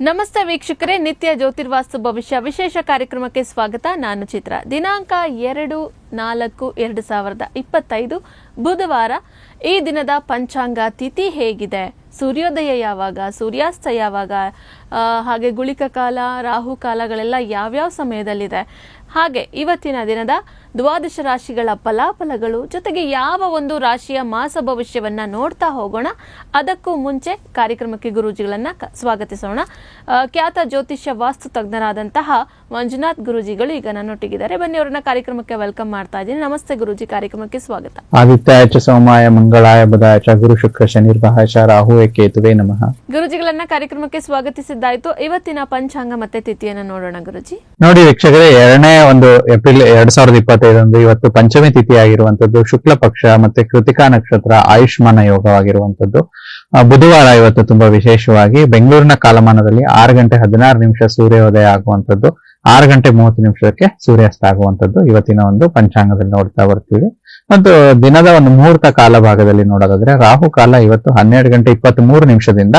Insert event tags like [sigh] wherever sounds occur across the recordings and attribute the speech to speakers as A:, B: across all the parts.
A: ನಮಸ್ತೆ ವೀಕ್ಷಕರೇ, ನಿತ್ಯ ಜ್ಯೋತಿರ್ವಾಸ್ತು ಭವಿಷ್ಯ ವಿಶೇಷ ಕಾರ್ಯಕ್ರಮಕ್ಕೆ ಸ್ವಾಗತ. ನಾನು ಚಿತ್ರ. ದಿನಾಂಕ ಎರಡು ನಾಲ್ಕು ಎರಡು ಸಾವಿರದ ಇಪ್ಪತ್ತೈದು, ಬುಧವಾರ. ಈ ದಿನದ ಪಂಚಾಂಗ ತಿಥಿ ಹೇಗಿದೆ? ಸೂರ್ಯೋದಯ ಯಾವಾಗ? ಸೂರ್ಯಾಸ್ತ ಯಾವಾಗ? ಹಾಗೆ ಗುಳಿಕ ಕಾಲ, ರಾಹು ಕಾಲಗಳೆಲ್ಲ ಯಾವ್ಯಾವ ಸಮಯದಲ್ಲಿದೆ? ಹಾಗೆ ಇವತ್ತಿನ ದಿನದ ದ್ವಾದಶ ರಾಶಿಗಳ ಫಲಾಫಲಗಳು ಜೊತೆಗೆ ಯಾವ ಒಂದು ರಾಶಿಯ ಮಾಸ ಭವಿಷ್ಯವನ್ನ ನೋಡ್ತಾ ಹೋಗೋಣ ಅದಕ್ಕೂ ಮುಂಚೆ ಕಾರ್ಯಕ್ರಮಕ್ಕೆ ಗುರೂಜಿಗಳನ್ನ ಸ್ವಾಗತಿಸೋಣ. ಖ್ಯಾತ ಜ್ಯೋತಿಷ್ಯ ವಾಸ್ತು ತಜ್ಞರಾದಂತಹ ಮಂಜುನಾಥ್ ಗುರೂಜಿಗಳು ಈಗ ನನ್ನೊಟ್ಟಿಗಿದ್ದಾರೆ. ಬನ್ನಿ ಅವರನ್ನ ಕಾರ್ಯಕ್ರಮಕ್ಕೆ ವೆಲ್ಕಮ್ ಮಾಡ್ತಾ ಇದ್ದೀನಿ. ನಮಸ್ತೆ ಗುರುಜಿ ಕಾರ್ಯಕ್ರಮಕ್ಕೆ ಸ್ವಾಗತ.
B: ಆದಿತ್ಯಾಯ ಚ ಸೋಮಾಯ ಮಂಗಳಾಯ ಬದಾಯ ಗುರು ಶುಕ್ರ ಶನಿರ್ಭಾಯ ರಾಹು ಕೇತುವೆ ನಮಃ.
A: ಗುರುಜಿಗಳನ್ನ ಕಾರ್ಯಕ್ರಮಕ್ಕೆ ಸ್ವಾಗತಿಸಿದ್ದಾಯ್ತು. ಇವತ್ತಿನ ಪಂಚಾಂಗ ಮತ್ತೆ ತಿಥಿಯನ್ನು ನೋಡೋಣ ಗುರುಜಿ.
B: ನೋಡಿ ವೀಕ್ಷಕರೇ ಎರಡನೇ ಒಂದು ಏಪ್ರಿಲ್ ಎರಡ್ ಸಾವಿರದ ಇಪ್ಪತ್ತೈದರಂದು ಇವತ್ತು ಪಂಚಮಿ ತಿಥಿ ಆಗಿರುವಂತದ್ದು ಶುಕ್ಲ ಪಕ್ಷ ಮತ್ತೆ ಕೃತಿಕಾ ನಕ್ಷತ್ರ ಆಯುಷ್ಮಾನ ಯೋಗವಾಗಿರುವಂತದ್ದು ಬುಧವಾರ ಇವತ್ತು ತುಂಬಾ ವಿಶೇಷವಾಗಿ ಬೆಂಗಳೂರಿನ ಕಾಲಮಾನದಲ್ಲಿ ಆರು ಗಂಟೆ ಹದಿನಾರು ನಿಮಿಷ ಸೂರ್ಯೋದಯ ಆಗುವಂತದ್ದು ಆರು ಗಂಟೆ ಮೂವತ್ತು ನಿಮಿಷಕ್ಕೆ ಸೂರ್ಯಾಸ್ತ ಆಗುವಂತದ್ದು ಇವತ್ತಿನ ಒಂದು ಪಂಚಾಂಗದಲ್ಲಿ ನೋಡ್ತಾ ಬರ್ತೀವಿ. ಮತ್ತು ದಿನದ ಒಂದು ಮುಹೂರ್ತ ಕಾಲ ಭಾಗದಲ್ಲಿ ನೋಡೋದಾದ್ರೆ ರಾಹು ಕಾಲ ಇವತ್ತು ಹನ್ನೆರಡು ಗಂಟೆ ಇಪ್ಪತ್ತ್ ಮೂರು ನಿಮಿಷದಿಂದ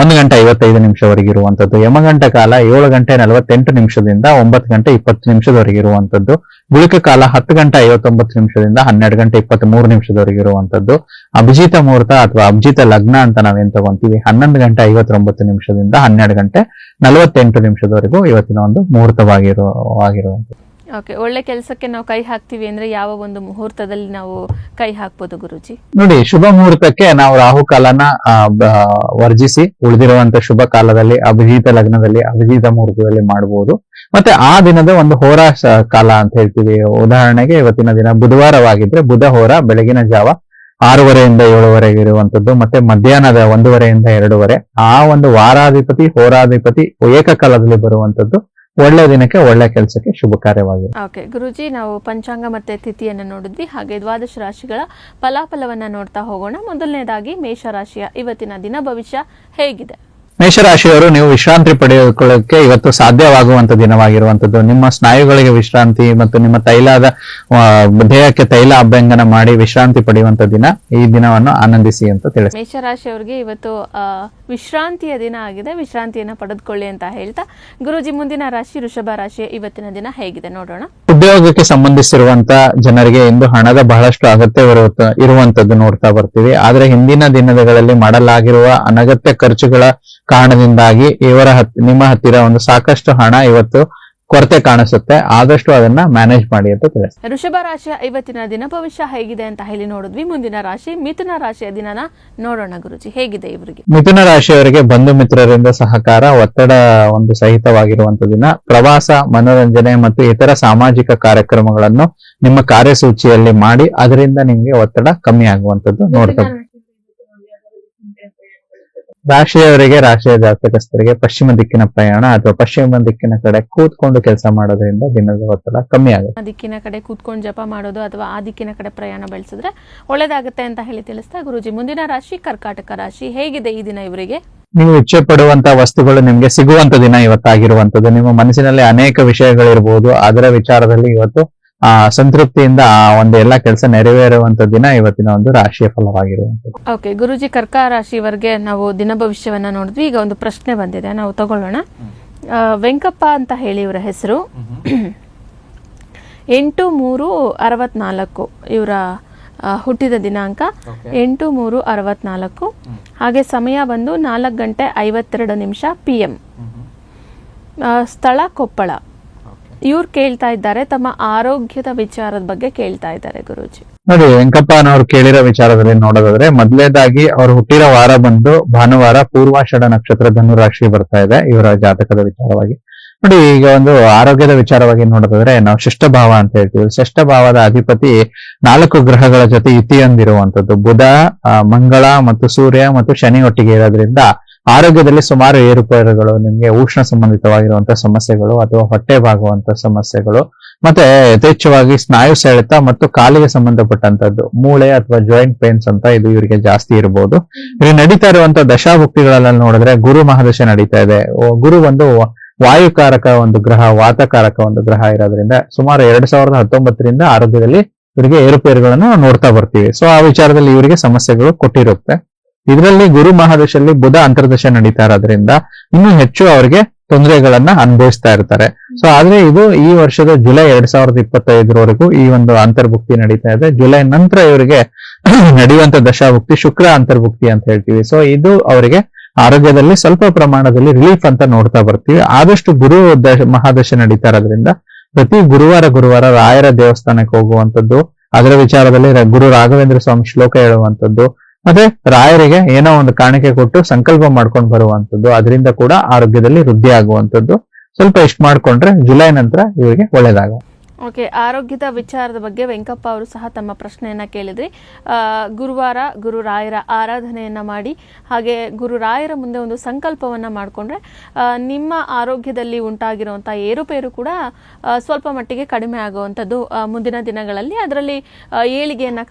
B: ಒಂದು ಗಂಟೆ ಐವತ್ತೈದು ನಿಮಿಷವರೆಗೆ ಇರುವಂತದ್ದು ಯಮಗಂಟ ಕಾಲ ಏಳು ಗಂಟೆ ನಲವತ್ತೆಂಟು ನಿಮಿಷದಿಂದ ಒಂಬತ್ತು ಗಂಟೆ ಇಪ್ಪತ್ತು ನಿಮಿಷದವರೆಗೆ ಇರುವಂತದ್ದು, ಗುಳಿಕ ಕಾಲ ಹತ್ತು ಗಂಟೆ ಐವತ್ತೊಂಬತ್ತು ನಿಮಿಷದಿಂದ ಹನ್ನೆರಡು ಗಂಟೆ ಇಪ್ಪತ್ತ್ ಮೂರು ನಿಮಿಷದವರೆಗೆ ಇರುವಂತದ್ದು, ಅಭಿಜಿತ ಮುಹೂರ್ತ ಅಥವಾ ಅಭಿಜಿತ ಲಗ್ನ ಅಂತ ನಾವೇನ್ ತಗೊಂತೀವಿ, ಹನ್ನೊಂದು ಗಂಟೆ ಐವತ್ತೊಂಬತ್ತು ನಿಮಿಷದಿಂದ ಹನ್ನೆರಡು ಗಂಟೆ ನಲವತ್ತೆಂಟು ನಿಮಿಷದವರೆಗೂ ಇವತ್ತಿನ ಒಂದು ಮುಹೂರ್ತವಾಗಿರುವಾಗಿರುವಂತದ್ದು
A: ಓಕೆ ಒಳ್ಳೆ ಕೆಲಸಕ್ಕೆ ನಾವು ಕೈ ಹಾಕ್ತೀವಿ ಅಂದ್ರೆ ಯಾವ ಒಂದು ಮುಹೂರ್ತದಲ್ಲಿ ನಾವು ಕೈ ಹಾಕ್ಬೋದು ಗುರುಜಿ?
B: ನೋಡಿ, ಶುಭ ಮುಹೂರ್ತಕ್ಕೆ ನಾವು ರಾಹು ಕಾಲನ ವರ್ಜಿಸಿ ಉಳಿದಿರುವಂತ ಶುಭ ಕಾಲದಲ್ಲಿ ಅಭಿಜಿತ ಲಗ್ನದಲ್ಲಿ ಅಭಿಜಿತ ಮುಹೂರ್ತದಲ್ಲಿ ಮಾಡಬಹುದು ಮತ್ತೆ ಆ ದಿನದ ಒಂದು ಹೋರ ಕಾಲ ಅಂತ ಹೇಳ್ತೀವಿ. ಉದಾಹರಣೆಗೆ ಇವತ್ತಿನ ದಿನ ಬುಧವಾರವಾಗಿದ್ರೆ ಬುಧ ಹೋರ, ಬೆಳಗಿನ ಜಾವ ಆರೂವರೆಯಿಂದ ಏಳುವರೆಗೆ ಇರುವಂತದ್ದು, ಮತ್ತೆ ಮಧ್ಯಾಹ್ನದ ಒಂದೂವರೆಯಿಂದ ಎರಡೂವರೆ. ಆ ಒಂದು ವಾರಾಧಿಪತಿ, ಹೋರಾಧಿಪತಿ ಏಕಕಾಲದಲ್ಲಿ ಬರುವಂತದ್ದು. ಒಳ್ಳೆ ದಿನಕ್ಕೆ ಒಳ್ಳೆ ಕೆಲಸಕ್ಕೆ ಶುಭ ಕಾರ್ಯವಾಗಿದೆ.
A: ಓಕೆ, ಗುರುಜಿ, ನಾವು ಪಂಚಾಂಗ ಮತ್ತೆ ತಿಥಿಯನ್ನು ನೋಡಿದ್ವಿ. ಹಾಗೆ ದ್ವಾದಶ ರಾಶಿಗಳ ಫಲಾಫಲವನ್ನ ನೋಡ್ತಾ ಹೋಗೋಣ. ಮೊದಲನೇದಾಗಿ ಮೇಷರಾಶಿಯ ಇವತ್ತಿನ ದಿನ ಭವಿಷ್ಯ ಹೇಗಿದೆ?
B: ಮೇಷರಾಶಿಯವರು ನೀವು ವಿಶ್ರಾಂತಿ ಪಡೆದುಕೊಳ್ಳಕ್ಕೆ ಇವತ್ತು ಸಾಧ್ಯವಾಗುವಂತ ದಿನವಾಗಿರುವಂತದ್ದು ನಿಮ್ಮ ಸ್ನಾಯುಗಳಿಗೆ ವಿಶ್ರಾಂತಿ ಮತ್ತು ನಿಮ್ಮ ತೈಲದ ದೇಹಕ್ಕೆ ತೈಲ ಅಭ್ಯಂಗನ ಮಾಡಿ ವಿಶ್ರಾಂತಿ ಪಡೆಯುವಂತ ದಿನ ಈ ದಿನವನ್ನು ಆನಂದಿಸಿ ಅಂತ ತಿಳಿಸಿ.
A: ಮೇಷರಾಶಿಯವರಿಗೆ ಇವತ್ತು ವಿಶ್ರಾಂತಿಯ ದಿನ ಆಗಿದೆ. ವಿಶ್ರಾಂತಿಯನ್ನ ಪಡೆದುಕೊಳ್ಳಿ ಅಂತ ಹೇಳ್ತಾ ಗುರುಜಿ ಮುಂದಿನ ರಾಶಿ ವೃಷಭ ರಾಶಿ ಇವತ್ತಿನ ದಿನ ಹೇಗಿದೆ ನೋಡೋಣ.
B: ಉದ್ಯೋಗಕ್ಕೆ ಸಂಬಂಧಿಸಿರುವಂತ ಜನರಿಗೆ ಇಂದು ಹಣದ ಬಹಳಷ್ಟು ಅಗತ್ಯವಿರುವ ಇರುವಂತದ್ದು ನೋಡ್ತಾ ಬರ್ತೀವಿ. ಆದ್ರೆ ಹಿಂದಿನ ದಿನಗಳಲ್ಲಿ ಮಾಡಲಾಗಿರುವ ಅನಗತ್ಯ ಖರ್ಚುಗಳ ಕಾರಣದಿಂದಾಗಿ ಇವರ ಹತ್- ನಿಮ್ಮ ಹತ್ತಿರ ಒಂದು ಸಾಕಷ್ಟು ಹಣ ಇವತ್ತು ಕೊರತೆ ಕಾಣಿಸುತ್ತೆ. ಆದಷ್ಟು ಅದನ್ನ ಮ್ಯಾನೇಜ್ ಮಾಡಿ ಅಂತ ತಿಳಿಸ್ತಾರೆ
A: ಋಷಭ ರಾಶಿಯ ಇವತ್ತಿನ ದಿನ ಭವಿಷ್ಯ ಹೇಗಿದೆ ಅಂತ ಹೇಳಿ ನೋಡಿದ್ವಿ. ಮುಂದಿನ ರಾಶಿ ಮಿಥುನ ರಾಶಿಯ ದಿನನ ನೋಡೋಣ ಗುರುಜಿ. ಹೇಗಿದೆ ಇವರಿಗೆ?
B: ಮಿಥುನ ರಾಶಿಯವರಿಗೆ ಬಂಧು ಮಿತ್ರರಿಂದ ಸಹಕಾರ ಒತ್ತಡ ಒಂದು ಸಹಿತವಾಗಿರುವಂತ ದಿನ. ಪ್ರವಾಸ ಮನೋರಂಜನೆ ಮತ್ತು ಇತರ ಸಾಮಾಜಿಕ ಕಾರ್ಯಕ್ರಮಗಳನ್ನು ನಿಮ್ಮ ಕಾರ್ಯಸೂಚಿಯಲ್ಲಿ ಮಾಡಿ ಅದರಿಂದ ನಿಮ್ಗೆ ಒತ್ತಡ ಕಮ್ಮಿ ಆಗುವಂತದ್ದು ನೋಡ್ತಾ ರಾಶಿಯವರಿಗೆ ರಾಶಿಯ ಜಾತಕಸ್ಥರಿಗೆ ಪಶ್ಚಿಮ ದಿಕ್ಕಿನ ಪ್ರಯಾಣ ಅಥವಾ ಪಶ್ಚಿಮ ದಿಕ್ಕಿನ ಕಡೆ ಕೂತ್ಕೊಂಡು ಕೆಲಸ ಮಾಡೋದ್ರಿಂದ ದಿನದ ಒತ್ತಡ ಕಮ್ಮಿ ಆಗುತ್ತೆ.
A: ದಿಕ್ಕಿನ ಕಡೆ ಕೂತ್ಕೊಂಡು ಜಪ ಮಾಡೋದು ಅಥವಾ ಆ ದಿಕ್ಕಿನ ಕಡೆ ಪ್ರಯಾಣ ಬೆಳೆಸಿದ್ರೆ ಒಳ್ಳೇದಾಗುತ್ತೆ ಅಂತ ಹೇಳಿ ತಿಳಿಸ್ತಾ ಗುರುಜಿ. ಮುಂದಿನ ರಾಶಿ ಕರ್ಕಾಟಕ ರಾಶಿ. ಹೇಗಿದೆ ಈ ದಿನ ಇವರಿಗೆ?
B: ನೀವು ಇಚ್ಛೆ ಪಡುವಂತ ವಸ್ತುಗಳು ನಿಮ್ಗೆ ಸಿಗುವಂತ ದಿನ ಇವತ್ತಾಗಿರುವಂತದ್ದು ನಿಮ್ಮ ಮನಸ್ಸಿನಲ್ಲಿ ಅನೇಕ ವಿಷಯಗಳಿರ್ಬೋದು. ಅದರ ವಿಚಾರದಲ್ಲಿ ಇವತ್ತು ಆ ಸಂತೃಪ್ತಿಯಿಂದ ಒಂದು ಎಲ್ಲ ಕೆಲಸ ನೆರವೇರುವಂತ ದಿನ ಇವತ್ತಿನ ಒಂದು ರಾಶಿಯ ಫಲವಾಗಿರುವಂತದ್ದು
A: ಓಕೆ ಗುರುಜಿ ಕರ್ಕ ರಾಶಿಯವರೆಗೆ ನಾವು ದಿನ ಭವಿಷ್ಯವನ್ನ ನೋಡಿದ್ವಿ. ಈಗ ಒಂದು ಪ್ರಶ್ನೆ ಬಂದಿದೆ. ನಾವು ತಗೊಳ್ಳೋಣ. ಆ, ವೆಂಕಪ್ಪ ಅಂತ ಹೇಳಿ ಇವರ ಹೆಸರು. ಎಂಟು ಮೂರು ಅರವತ್ನಾಲ್ಕು ಇವರ ಹುಟ್ಟಿದ ದಿನಾಂಕ. ಎಂಟು ಮೂರು ಅರವತ್ನಾಲ್ಕು. ಹಾಗೆ ಸಮಯ ಬಂದು ನಾಲ್ಕು ಗಂಟೆ ಐವತ್ತೆರಡು ನಿಮಿಷ ಪಿ ಎಂ ಸ್ಥಳ ಕೊಪ್ಪಳ. ಇವ್ರು ಕೇಳ್ತಾ ಇದ್ದಾರೆ, ತಮ್ಮ ಆರೋಗ್ಯದ ವಿಚಾರದ ಬಗ್ಗೆ ಕೇಳ್ತಾ ಇದ್ದಾರೆ ಗುರುಜಿ.
B: ನೋಡಿ, ವೆಂಕಪ್ಪನವರು ಕೇಳಿರೋ ವಿಚಾರದಲ್ಲಿ ನೋಡೋದಾದ್ರೆ, ಮೊದಲೇದಾಗಿ ಅವ್ರು ಹುಟ್ಟಿರೋ ವಾರ ಬಂದು ಭಾನುವಾರ ಪೂರ್ವಾಷಾಢ ನಕ್ಷತ್ರ ಧನು ರಾಶಿ ಬರ್ತಾ ಇದೆ, ಇವರ ಜಾತಕದ ವಿಚಾರವಾಗಿ. ನೋಡಿ, ಈಗ ಒಂದು ಆರೋಗ್ಯದ ವಿಚಾರವಾಗಿ ನೋಡೋದಾದ್ರೆ, ನಾವು ಶಿಷ್ಟ ಭಾವ ಅಂತ ಹೇಳ್ತೀವಿ. ಶಿಷ್ಟ ಭಾವದ ಅಧಿಪತಿ ನಾಲ್ಕು ಗ್ರಹಗಳ ಜೊತೆ ಯುತಿಯೊಂದಿರುವಂತದ್ದು ಬುಧ ಮಂಗಳ ಮತ್ತು ಸೂರ್ಯ ಮತ್ತು ಶನಿ ಒಟ್ಟಿಗೆ ಇರೋದ್ರಿಂದ ಆರೋಗ್ಯದಲ್ಲಿ ಸುಮಾರು ಏರುಪೇರುಗಳು, ನಿಮಗೆ ಉಷ್ಣ ಸಂಬಂಧಿತವಾಗಿರುವಂತಹ ಸಮಸ್ಯೆಗಳು ಅಥವಾ ಹೊಟ್ಟೆ ಬಾಗುವಂತಹ ಸಮಸ್ಯೆಗಳು, ಮತ್ತೆ ಯಥೇಚ್ಛವಾಗಿ ಸ್ನಾಯು ಸೆಳೆತ ಮತ್ತು ಕಾಲಿಗೆ ಸಂಬಂಧಪಟ್ಟಂತದ್ದು ಮೂಳೆ ಅಥವಾ ಜಾಯಿಂಟ್ ಪೇನ್ಸ್ ಅಂತ ಇದು ಇವರಿಗೆ ಜಾಸ್ತಿ ಇರಬಹುದು ಇಲ್ಲಿ ನಡೀತಾ ಇರುವಂತಹ ದಶಾಭುಕ್ತಿಗಳಲ್ಲಿ ನೋಡಿದ್ರೆ ಗುರು ಮಹಾದಶೆ ನಡೀತಾ ಇದೆ. ಗುರು ಒಂದು ವಾಯುಕಾರಕ ಒಂದು ಗ್ರಹ, ವಾತಕಾರಕ ಒಂದು ಗ್ರಹ ಇರೋದ್ರಿಂದ ಸುಮಾರು ಎರಡ್ ಸಾವಿರದ ಹತ್ತೊಂಬತ್ತರಿಂದ ಆರೋಗ್ಯದಲ್ಲಿ
C: ಇವರಿಗೆ ಏರುಪೇರುಗಳನ್ನು ನೋಡ್ತಾ ಬರ್ತೀವಿ. ಸೊ ಆ ವಿಚಾರದಲ್ಲಿ ಇವರಿಗೆ ಸಮಸ್ಯೆಗಳು ಕೊಟ್ಟಿರುತ್ತೆ. ಇದರಲ್ಲಿ ಗುರು ಮಹಾದಶಲ್ಲಿ ಬುಧ ಅಂತರ್ದಶ ನಡೀತಾ ಇರೋದ್ರಿಂದ ಇನ್ನೂ ಹೆಚ್ಚು ಅವರಿಗೆ ತೊಂದರೆಗಳನ್ನ ಅನುಭವಿಸ್ತಾ ಇರ್ತಾರೆ. ಸೊ ಆದ್ರೆ ಇದು ಈ ವರ್ಷದ ಜುಲೈ ಎರಡ್ ಸಾವಿರದ ಇಪ್ಪತ್ತೈದರವರೆಗೂ ಈ ಒಂದು ಅಂತರ್ಭುಕ್ತಿ ನಡೀತಾ ಇದೆ. ಜುಲೈ ನಂತರ ಇವರಿಗೆ [coughs] ನಡೆಯುವಂತ ದಶಾಭುಕ್ತಿ ಶುಕ್ರ ಅಂತರ್ಭುಕ್ತಿ ಅಂತ ಹೇಳ್ತೀವಿ. ಸೊ ಇದು ಅವರಿಗೆ ಆರೋಗ್ಯದಲ್ಲಿ ಸ್ವಲ್ಪ ಪ್ರಮಾಣದಲ್ಲಿ ರಿಲೀಫ್ ಅಂತ ನೋಡ್ತಾ ಬರ್ತೀವಿ. ಆದಷ್ಟು ಗುರು ದಶ ಮಹಾದಶ ನಡೀತಾ ಇರೋದ್ರಿಂದ ಪ್ರತಿ ಗುರುವಾರ ಗುರುವಾರ ರಾಯರ ದೇವಸ್ಥಾನಕ್ಕೆ ಹೋಗುವಂತದ್ದು ಅದರ ವಿಚಾರದಲ್ಲಿ ಗುರು ರಾಘವೇಂದ್ರ ಸ್ವಾಮಿ ಶ್ಲೋಕ ಹೇಳುವಂತದ್ದು ಮತ್ತೆ ರಾಯರಿಗೆ ಏನೋ ಒಂದು ಕಾಣಿಕೆ ಕೊಟ್ಟು ಸಂಕಲ್ಪ ಮಾಡ್ಕೊಂಡು ಬರುವಂತದ್ದು, ಅದರಿಂದ ಕೂಡ ಆರೋಗ್ಯದಲ್ಲಿ ವೃದ್ಧಿ ಆಗುವಂತದ್ದು ಸ್ವಲ್ಪ ಇಷ್ಟು ಮಾಡ್ಕೊಂಡ್ರೆ ಜುಲೈ ನಂತರ ಇವರಿಗೆ ಒಳ್ಳೇದಾಗ
A: ಓಕೆ ಆರೋಗ್ಯದ ವಿಚಾರದ ಬಗ್ಗೆ ವೆಂಕಪ್ಪ ಅವರು ಸಹ ತಮ್ಮ ಪ್ರಶ್ನೆಯನ್ನ ಕೇಳಿದ್ರಿ. ಗುರುವಾರ ಗುರು ರಾಯರ ಆರಾಧನೆಯನ್ನ ಮಾಡಿ ಹಾಗೆ ಗುರು ರಾಯರ ಮುಂದೆ ಒಂದು ಸಂಕಲ್ಪವನ್ನ ಮಾಡಿಕೊಂಡ್ರೆ ನಿಮ್ಮ ಆರೋಗ್ಯದಲ್ಲಿ ಉಂಟಾಗಿರುವಂಥ ಏರುಪೇರು ಕೂಡ ಸ್ವಲ್ಪ ಮಟ್ಟಿಗೆ ಕಡಿಮೆ ಆಗುವಂಥದ್ದು ಮುಂದಿನ ದಿನಗಳಲ್ಲಿ. ಅದರಲ್ಲಿ ಏಳಿಗೆಯನ್ನು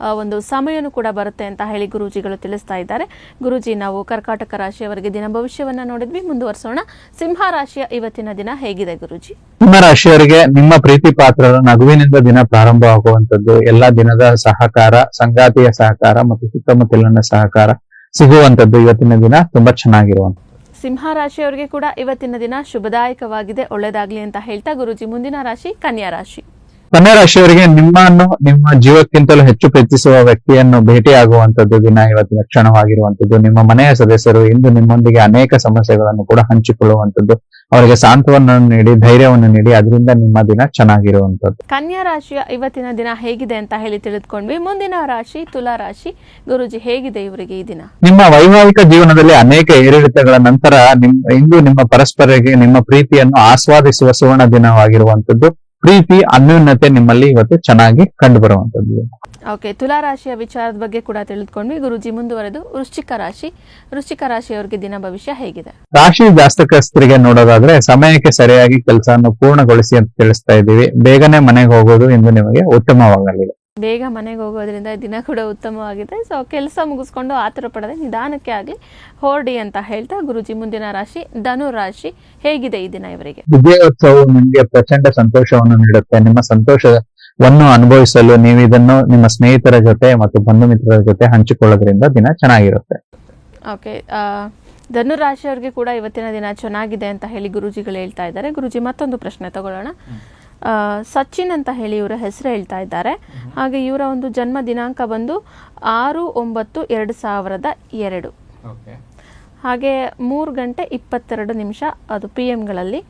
A: ಆ, ಒಂದು ಸಮಯನೂ ಕೂಡ ಬರುತ್ತೆ ಅಂತ ಹೇಳಿ ಗುರೂಜಿಗಳು ತಿಳಿಸ್ತಾ ಇದ್ದಾರೆ. ಗುರುಜಿ ನಾವು ಕರ್ಕಾಟಕ ರಾಶಿಯವರಿಗೆ ದಿನ ಭವಿಷ್ಯವನ್ನ ನೋಡಿದ್ವಿ. ಮುಂದುವರಿಸೋಣ. ಸಿಂಹ ರಾಶಿಯ ಇವತ್ತಿನ ದಿನ ಹೇಗಿದೆ ಗುರುಜಿ?
C: ಸಿಂಹ ರಾಶಿಯವರಿಗೆ ನಿಮ್ಮ ಪ್ರೀತಿ ಪಾತ್ರರ ನಗುವಿನಿಂದ ದಿನ ಪ್ರಾರಂಭವಾಗುವಂತದ್ದು ಎಲ್ಲಾ ದಿನದ ಸಹಕಾರ, ಸಂಗಾತಿಯ ಸಹಕಾರ ಮತ್ತು ಸುತ್ತಮುತ್ತಲಿನ ಸಹಕಾರ ಸಿಗುವಂತದ್ದು ಇವತ್ತಿನ ದಿನ ತುಂಬಾ ಚೆನ್ನಾಗಿರುವಂತ
A: ಸಿಂಹ ರಾಶಿಯವರಿಗೆ ಕೂಡ ಇವತ್ತಿನ ದಿನ ಶುಭದಾಯಕವಾಗಿದೆ, ಒಳ್ಳೇದಾಗ್ಲಿ ಅಂತ ಹೇಳ್ತಾ ಗುರುಜಿ, ಮುಂದಿನ ರಾಶಿ ಕನ್ಯಾ ರಾಶಿ.
C: ಕನ್ಯಾ ರಾಶಿಯವರಿಗೆ ನಿಮ್ಮನ್ನು ನಿಮ್ಮ ಜೀವಕ್ಕಿಂತಲೂ ಹೆಚ್ಚು ಪ್ರೀತಿಸುವ ವ್ಯಕ್ತಿಯನ್ನು ಭೇಟಿಯಾಗುವಂತದ್ದು ದಿನ ಇವತ್ತಿನ ಕ್ಷಣವಾಗಿರುವಂತದ್ದು ನಿಮ್ಮ ಮನೆಯ ಸದಸ್ಯರು ಇಂದು ನಿಮ್ಮೊಂದಿಗೆ ಅನೇಕ ಸಮಸ್ಯೆಗಳನ್ನು ಕೂಡ ಹಂಚಿಕೊಳ್ಳುವಂತದ್ದು ಅವರಿಗೆ ಸಾಂತ್ವನವನ್ನು ನೀಡಿ ಧೈರ್ಯವನ್ನು ನೀಡಿ ಅದರಿಂದ ನಿಮ್ಮ ದಿನ ಚೆನ್ನಾಗಿರುವಂತದ್ದು
A: ಕನ್ಯಾ ರಾಶಿಯ ಇವತ್ತಿನ ದಿನ ಹೇಗಿದೆ ಅಂತ ಹೇಳಿ ತಿಳಿದುಕೊಂಡ್ವಿ. ಮುಂದಿನ ರಾಶಿ ತುಲಾ ರಾಶಿ. ಗುರುಜಿ ಹೇಗಿದೆ ಇವರಿಗೆ ಈ ದಿನ?
C: ನಿಮ್ಮ ವೈವಾಹಿಕ ಜೀವನದಲ್ಲಿ ಅನೇಕ ಏರಿಳಿತಗಳ ನಂತರ ನಿಮ್ ಇಂದು ನಿಮ್ಮ ಪರಸ್ಪರಗೆ ನಿಮ್ಮ ಪ್ರೀತಿಯನ್ನು ಆಸ್ವಾದಿಸುವ ಸುವರ್ಣ ದಿನವಾಗಿರುವಂತದ್ದು ಪ್ರೀತಿ ಅನ್ಯೂನ್ಯತೆ ನಿಮ್ಮಲ್ಲಿ ಇವತ್ತು ಚೆನ್ನಾಗಿ ಕಂಡು ಬರುವಂತದ್ದು
A: ಓಕೆ ತುಲಾ ರಾಶಿಯ ವಿಚಾರದ ಬಗ್ಗೆ ಕೂಡ ತಿಳಿದುಕೊಂಡ್ವಿ. ಗುರುಜಿ ಮುಂದುವರೆದು ವೃಶ್ಚಿಕ ರಾಶಿ. ವೃಶ್ಚಿಕ ರಾಶಿಯವರಿಗೆ ದಿನ ಭವಿಷ್ಯ ಹೇಗಿದೆ?
C: ರಾಶಿ ಜಾತಕಸ್ಥರಿಗೆ ನೋಡೋದಾದ್ರೆ ಸಮಯಕ್ಕೆ ಸರಿಯಾಗಿ ಕೆಲಸವನ್ನು ಪೂರ್ಣಗೊಳಿಸಿ ಅಂತ ತಿಳಿಸ್ತಾ ಇದ್ದೀವಿ. ಬೇಗನೆ ಮನೆಗೆ ಹೋಗೋದು ಎಂದು ನಿಮಗೆ ಉತ್ತಮವಾಗಲಿದೆ.
A: ಬೇಗ ಮನೆಗೆ ಹೋಗೋದ್ರಿಂದ ದಿನ ಕೂಡ ಉತ್ತಮವಾಗಿದೆ. ಸೊ ಕೆಲಸ ಮುಗಿಸ್ಕೊಂಡು ಆತುರ ಪಡೆದ ನಿಧಾನಕ್ಕೆ ಆಗಲಿ ಹೋರ್ಡಿ ಅಂತ ಹೇಳ್ತಾ ಗುರುಜಿ ಮುಂದಿನ ರಾಶಿ ಧನು ರಾಶಿ ಹೇಗಿದೆ ಈ ದಿನ ಇವರಿಗೆ?
C: ವಿಜಯೋತ್ಸವವು ನಿಮಗೆ ಪ್ರಚಂಡ ಸಂತೋಷವನ್ನು ನೀಡುತ್ತೆ. ನಿಮ್ಮ ಸಂತೋಷವನ್ನು ಅನುಭವಿಸಲು ನೀವು ಇದನ್ನು ನಿಮ್ಮ ಸ್ನೇಹಿತರ ಜೊತೆ ಮತ್ತು ಬಂಧು ಮಿತ್ರರ ಜೊತೆ ಹಂಚಿಕೊಳ್ಳೋದ್ರಿಂದ ದಿನ ಚೆನ್ನಾಗಿರುತ್ತೆ.
A: ಓಕೆ ಧನು ರಾಶಿಯವರಿಗೆ ಕೂಡ ಇವತ್ತಿನ ದಿನ ಚೆನ್ನಾಗಿದೆ ಅಂತ ಹೇಳಿ ಗುರುಜಿಗಳು ಹೇಳ್ತಾ ಇದ್ದಾರೆ. ಗುರುಜಿ ಮತ್ತೊಂದು ಪ್ರಶ್ನೆ ತಗೊಳ್ಳೋಣ. ಸಚಿನ್ ಅಂತ ಹೇಳಿ ಇವರ ಹೆಸರು ಹೇಳ್ತಾ ಇದ್ದಾರೆ. ಹಾಗೆ ಇವರ ಒಂದು ಜನ್ಮ ದಿನಾಂಕ ಬಂದು ಆರು ಒಂಬತ್ತು ಎರಡು ಸಾವಿರದ ಎರಡು. ಹಾಗೆ ಮೂರು ಗಂಟೆ ಇಪ್ಪತ್ತೆರಡು ನಿಮಿಷ ಅದು ಪಿ ಎಂಗಳಲ್ಲಿ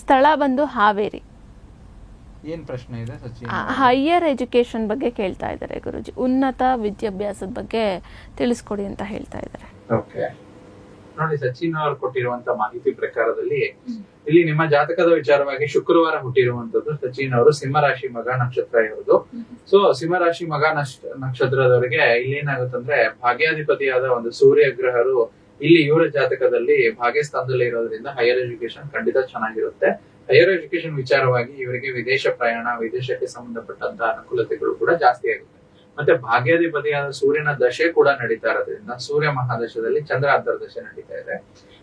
A: ಸ್ಥಳ ಬಂದು ಹಾವೇರಿ.
C: ಏನ್ ಪ್ರಶ್ನೆ ಇದೆ ಸಚಿನ್?
A: ಹೈಯರ್ ಎಜುಕೇಶನ್ ಬಗ್ಗೆ ಕೇಳ್ತಾ ಇದ್ದಾರೆ ಗುರುಜಿ. ಉನ್ನತ ವಿದ್ಯಾಭ್ಯಾಸದ ಬಗ್ಗೆ ತಿಳಿಸ್ಕೊಡಿ ಅಂತ ಹೇಳ್ತಾ ಇದ್ದಾರೆ.
B: ಓಕೆ. ನೋಡಿ, ಸಚಿನ್ ಅವರು ಕೊಟ್ಟಿರುವಂತ ಮಾಹಿತಿ ಪ್ರಕಾರದಲ್ಲಿ ಇಲ್ಲಿ ನಿಮ್ಮ ಜಾತಕದ ವಿಚಾರವಾಗಿ ಶುಕ್ರವಾರ ಹುಟ್ಟಿರುವಂತದ್ದು ಸಚಿನ್ ಅವರು ಸಿಂಹರಾಶಿ ಮಗ ನಕ್ಷತ್ರ ಇರೋದು ಸೊ ಸಿಂಹರಾಶಿ ಮಗ ನಕ್ಷ- ನಕ್ಷತ್ರದವರಿಗೆ ಇಲ್ಲಿ ಏನಾಗುತ್ತಂದ್ರೆ ಭಾಗ್ಯಾಧಿಪತಿಯಾದ ಒಂದು ಸೂರ್ಯ ಗ್ರಹರು ಇಲ್ಲಿ ಇವರ ಜಾತಕದಲ್ಲಿ ಭಾಗ್ಯಸ್ಥಾನದಲ್ಲಿ ಇರೋದ್ರಿಂದ ಹೈಯರ್ ಎಜುಕೇಶನ್ ಖಂಡಿತ ಚೆನ್ನಾಗಿರುತ್ತೆ. ಹೈಯರ್ ಎಜುಕೇಶನ್ ವಿಚಾರವಾಗಿ ಇವರಿಗೆ ವಿದೇಶ ಪ್ರಯಾಣ, ವಿದೇಶಕ್ಕೆ ಸಂಬಂಧಪಟ್ಟಂತ ಅನುಕೂಲತೆಗಳು ಕೂಡ ಜಾಸ್ತಿ ಆಗುತ್ತೆ. ಮತ್ತೆ ಭಾಗ್ಯಾಧಿಪತಿಯಾದ ಸೂರ್ಯನ ದಶೆ ಕೂಡ ನಡೀತಾ ಇರೋದ್ರಿಂದ ಸೂರ್ಯ ಮಹಾದಶದಲ್ಲಿ ಚಂದ್ರ ಅಂತರ್ದಶೆ ನಡೀತಾ ಇದೆ.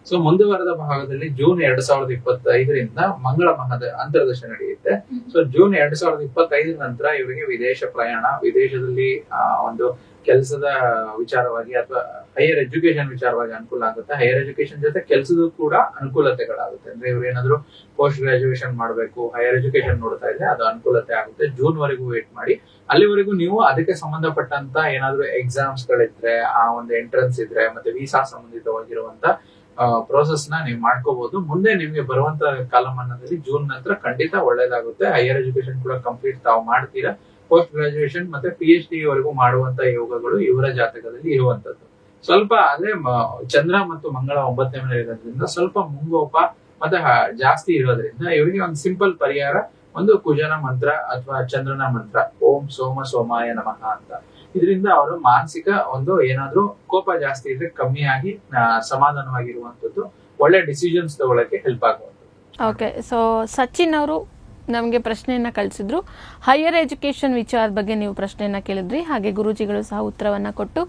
B: ಸೊ ಮುಂದುವರೆದ ಭಾಗದಲ್ಲಿ ಜೂನ್ ಎರಡ್ ಸಾವಿರದ ಇಪ್ಪತ್ತೈದರಿಂದ ಮಂಗಳ ಮಹಾದ ಅಂತರ್ದಶೆ ನಡೆಯುತ್ತೆ. ಸೊ ಜೂನ್ ಎರಡ್ ಸಾವಿರದ ಇಪ್ಪತ್ತೈದರ ನಂತರ ಇವರಿಗೆ ವಿದೇಶ ಪ್ರಯಾಣ ವಿದೇಶದಲ್ಲಿ ಆ, ಒಂದು ಕೆಲಸದ ವಿಚಾರವಾಗಿ ಅಥವಾ ಹೈಯರ್ ಎಜುಕೇಶನ್ ವಿಚಾರವಾಗಿ ಅನುಕೂಲ ಆಗುತ್ತೆ. ಹೈಯರ್ ಎಜುಕೇಶನ್ ಜೊತೆ ಕೆಲಸದ ಕೂಡ ಅನುಕೂಲತೆಗಳಾಗುತ್ತೆ. ಅಂದ್ರೆ ಇವ್ರು ಏನಾದ್ರು ಪೋಸ್ಟ್ ಗ್ರಾಜುಯೇಷನ್ ಮಾಡಬೇಕು ಹೈಯರ್ ಎಜುಕೇಶನ್ ನೋಡ್ತಾ ಇದ್ರೆ ಅದು ಅನುಕೂಲತೆ ಆಗುತ್ತೆ. ಜೂನ್ ವರೆಗೂ ವೇಟ್ ಮಾಡಿ ಅಲ್ಲಿವರೆಗೂ ನೀವು ಅದಕ್ಕೆ ಸಂಬಂಧಪಟ್ಟಂತ ಏನಾದ್ರು ಎಕ್ಸಾಮ್ಸ್ ಗಳಿದ್ರೆ, ಆ ಒಂದು ಎಂಟ್ರೆನ್ಸ್ ಇದ್ರೆ, ಮತ್ತೆ ವೀಸಾ ಸಂಬಂಧಿತವಾಗಿರುವಂತ ಪ್ರೋಸೆಸ್ನ ನೀವು ಮಾಡ್ಕೋಬಹುದು ಮುಂದೆ ನಿಮ್ಗೆ ಬರುವಂತ ಕಾಲಮಾನದಲ್ಲಿ ಜೂನ್ ನಂತರ ಖಂಡಿತ ಒಳ್ಳೇದಾಗುತ್ತೆ. ಹೈಯರ್ ಎಜುಕೇಶನ್ ಕೂಡ ಕಂಪ್ಲೀಟ್ ತಾವು ಮಾಡ್ತೀರಾ? ಪೋಸ್ಟ್ ಗ್ರಾಜುಯೇಷನ್ ಮತ್ತೆ ಪಿ ಎಚ್ ಡಿ ವರೆಗೂ ಮಾಡುವಂತ ಯೋಗಗಳು ಇವರ ಜಾತಕದಲ್ಲಿ ಇರುವಂತದ್ದು. ಸ್ವಲ್ಪ ಮ- ಚಂದ್ರ ಮತ್ತು ಮಂಗಳ ಒಂಬತ್ತನೇ ಇರೋದ್ರಿಂದ ಸ್ವಲ್ಪ ಮುಂಗೋಪ ಮತ್ತೆ ಜಾಸ್ತಿ ಇರೋದ್ರಿಂದ ಇವರಿಗೆ ಒಂದು ಸಿಂಪಲ್ ಪರಿಹಾರ ಒಂದು ಕುಜನ ಮಂತ್ರ ಅಥವಾ ಚಂದ್ರನ ಮಂತ್ರ, ಓಂ ಸೋಮ ಸೋಮಾಯ ನಮಃ ಅಂತ. ಇದರಿಂದ ಅವರು ಮಾನಸಿಕ ಒಂದು ಏನಾದ್ರೂ ಕೋಪ ಜಾಸ್ತಿ ಇದ್ರೆ ಕಮ್ಮಿಯಾಗಿ ಸಮಾಧಾನವಾಗಿರುವಂತದ್ದು ಒಳ್ಳೆ ಡಿಸಿಷನ್ಸ್ ತಗೊಳಕ್ಕೆ ಹೆಲ್ಪ್ ಆಗುವಂಥದ್ದು.
A: ಓಕೆ ಸೊ ಸಚಿನ್ ಅವರು ನಮಗೆ ಪ್ರಶ್ನೆಯನ್ನ ಕಳಿಸಿದ್ರು. ಹೈಯರ್ ಎಜುಕೇಶನ್ ವಿಚಾರದ ಬಗ್ಗೆ ನೀವು ಪ್ರಶ್ನೆಯನ್ನ ಕೇಳಿದ್ರಿ. ಹಾಗೆ ಗುರುಜಿಗಳು ಸಹ ಉತ್ತರವನ್ನ ಕೊಟ್ಟು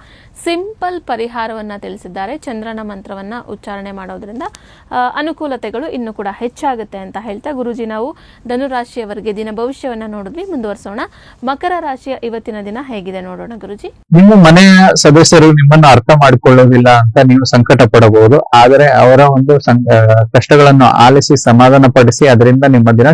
A: ಸಿಂಪಲ್ ಪರಿಹಾರವನ್ನ ತಿಳಿಸಿದ್ದಾರೆ. ಚಂದ್ರನ ಮಂತ್ರವನ್ನ ಉಚ್ಚಾರಣೆ ಮಾಡೋದ್ರಿಂದ ಅನುಕೂಲತೆಗಳು ಇನ್ನು ಕೂಡ ಹೆಚ್ಚಾಗುತ್ತೆ ಅಂತ ಹೇಳ್ತಾ ಗುರುಜಿ, ನಾವು ಧನುರಾಶಿಯವರಿಗೆ ದಿನ ಭವಿಷ್ಯವನ್ನ ನೋಡಿದ್ವಿ, ಮುಂದುವರಿಸೋಣ. ಮಕರ ರಾಶಿಯ ಇವತ್ತಿನ ದಿನ ಹೇಗಿದೆ ನೋಡೋಣ ಗುರುಜಿ?
C: ನಿಮ್ಮ ಮನೆಯ ಸದಸ್ಯರು ನಿಮ್ಮನ್ನು ಅರ್ಥ ಮಾಡಿಕೊಳ್ಳೋದಿಲ್ಲ ಅಂತ ನೀವು ಸಂಕಟ ಪಡಬಹುದು. ಆದರೆ ಅವರ ಒಂದು ಕಷ್ಟಗಳನ್ನು ಆಲಿಸಿ ಸಮಾಧಾನ ಪಡಿಸಿ ಅದರಿಂದ ನಿಮ್ಮ ದಿನ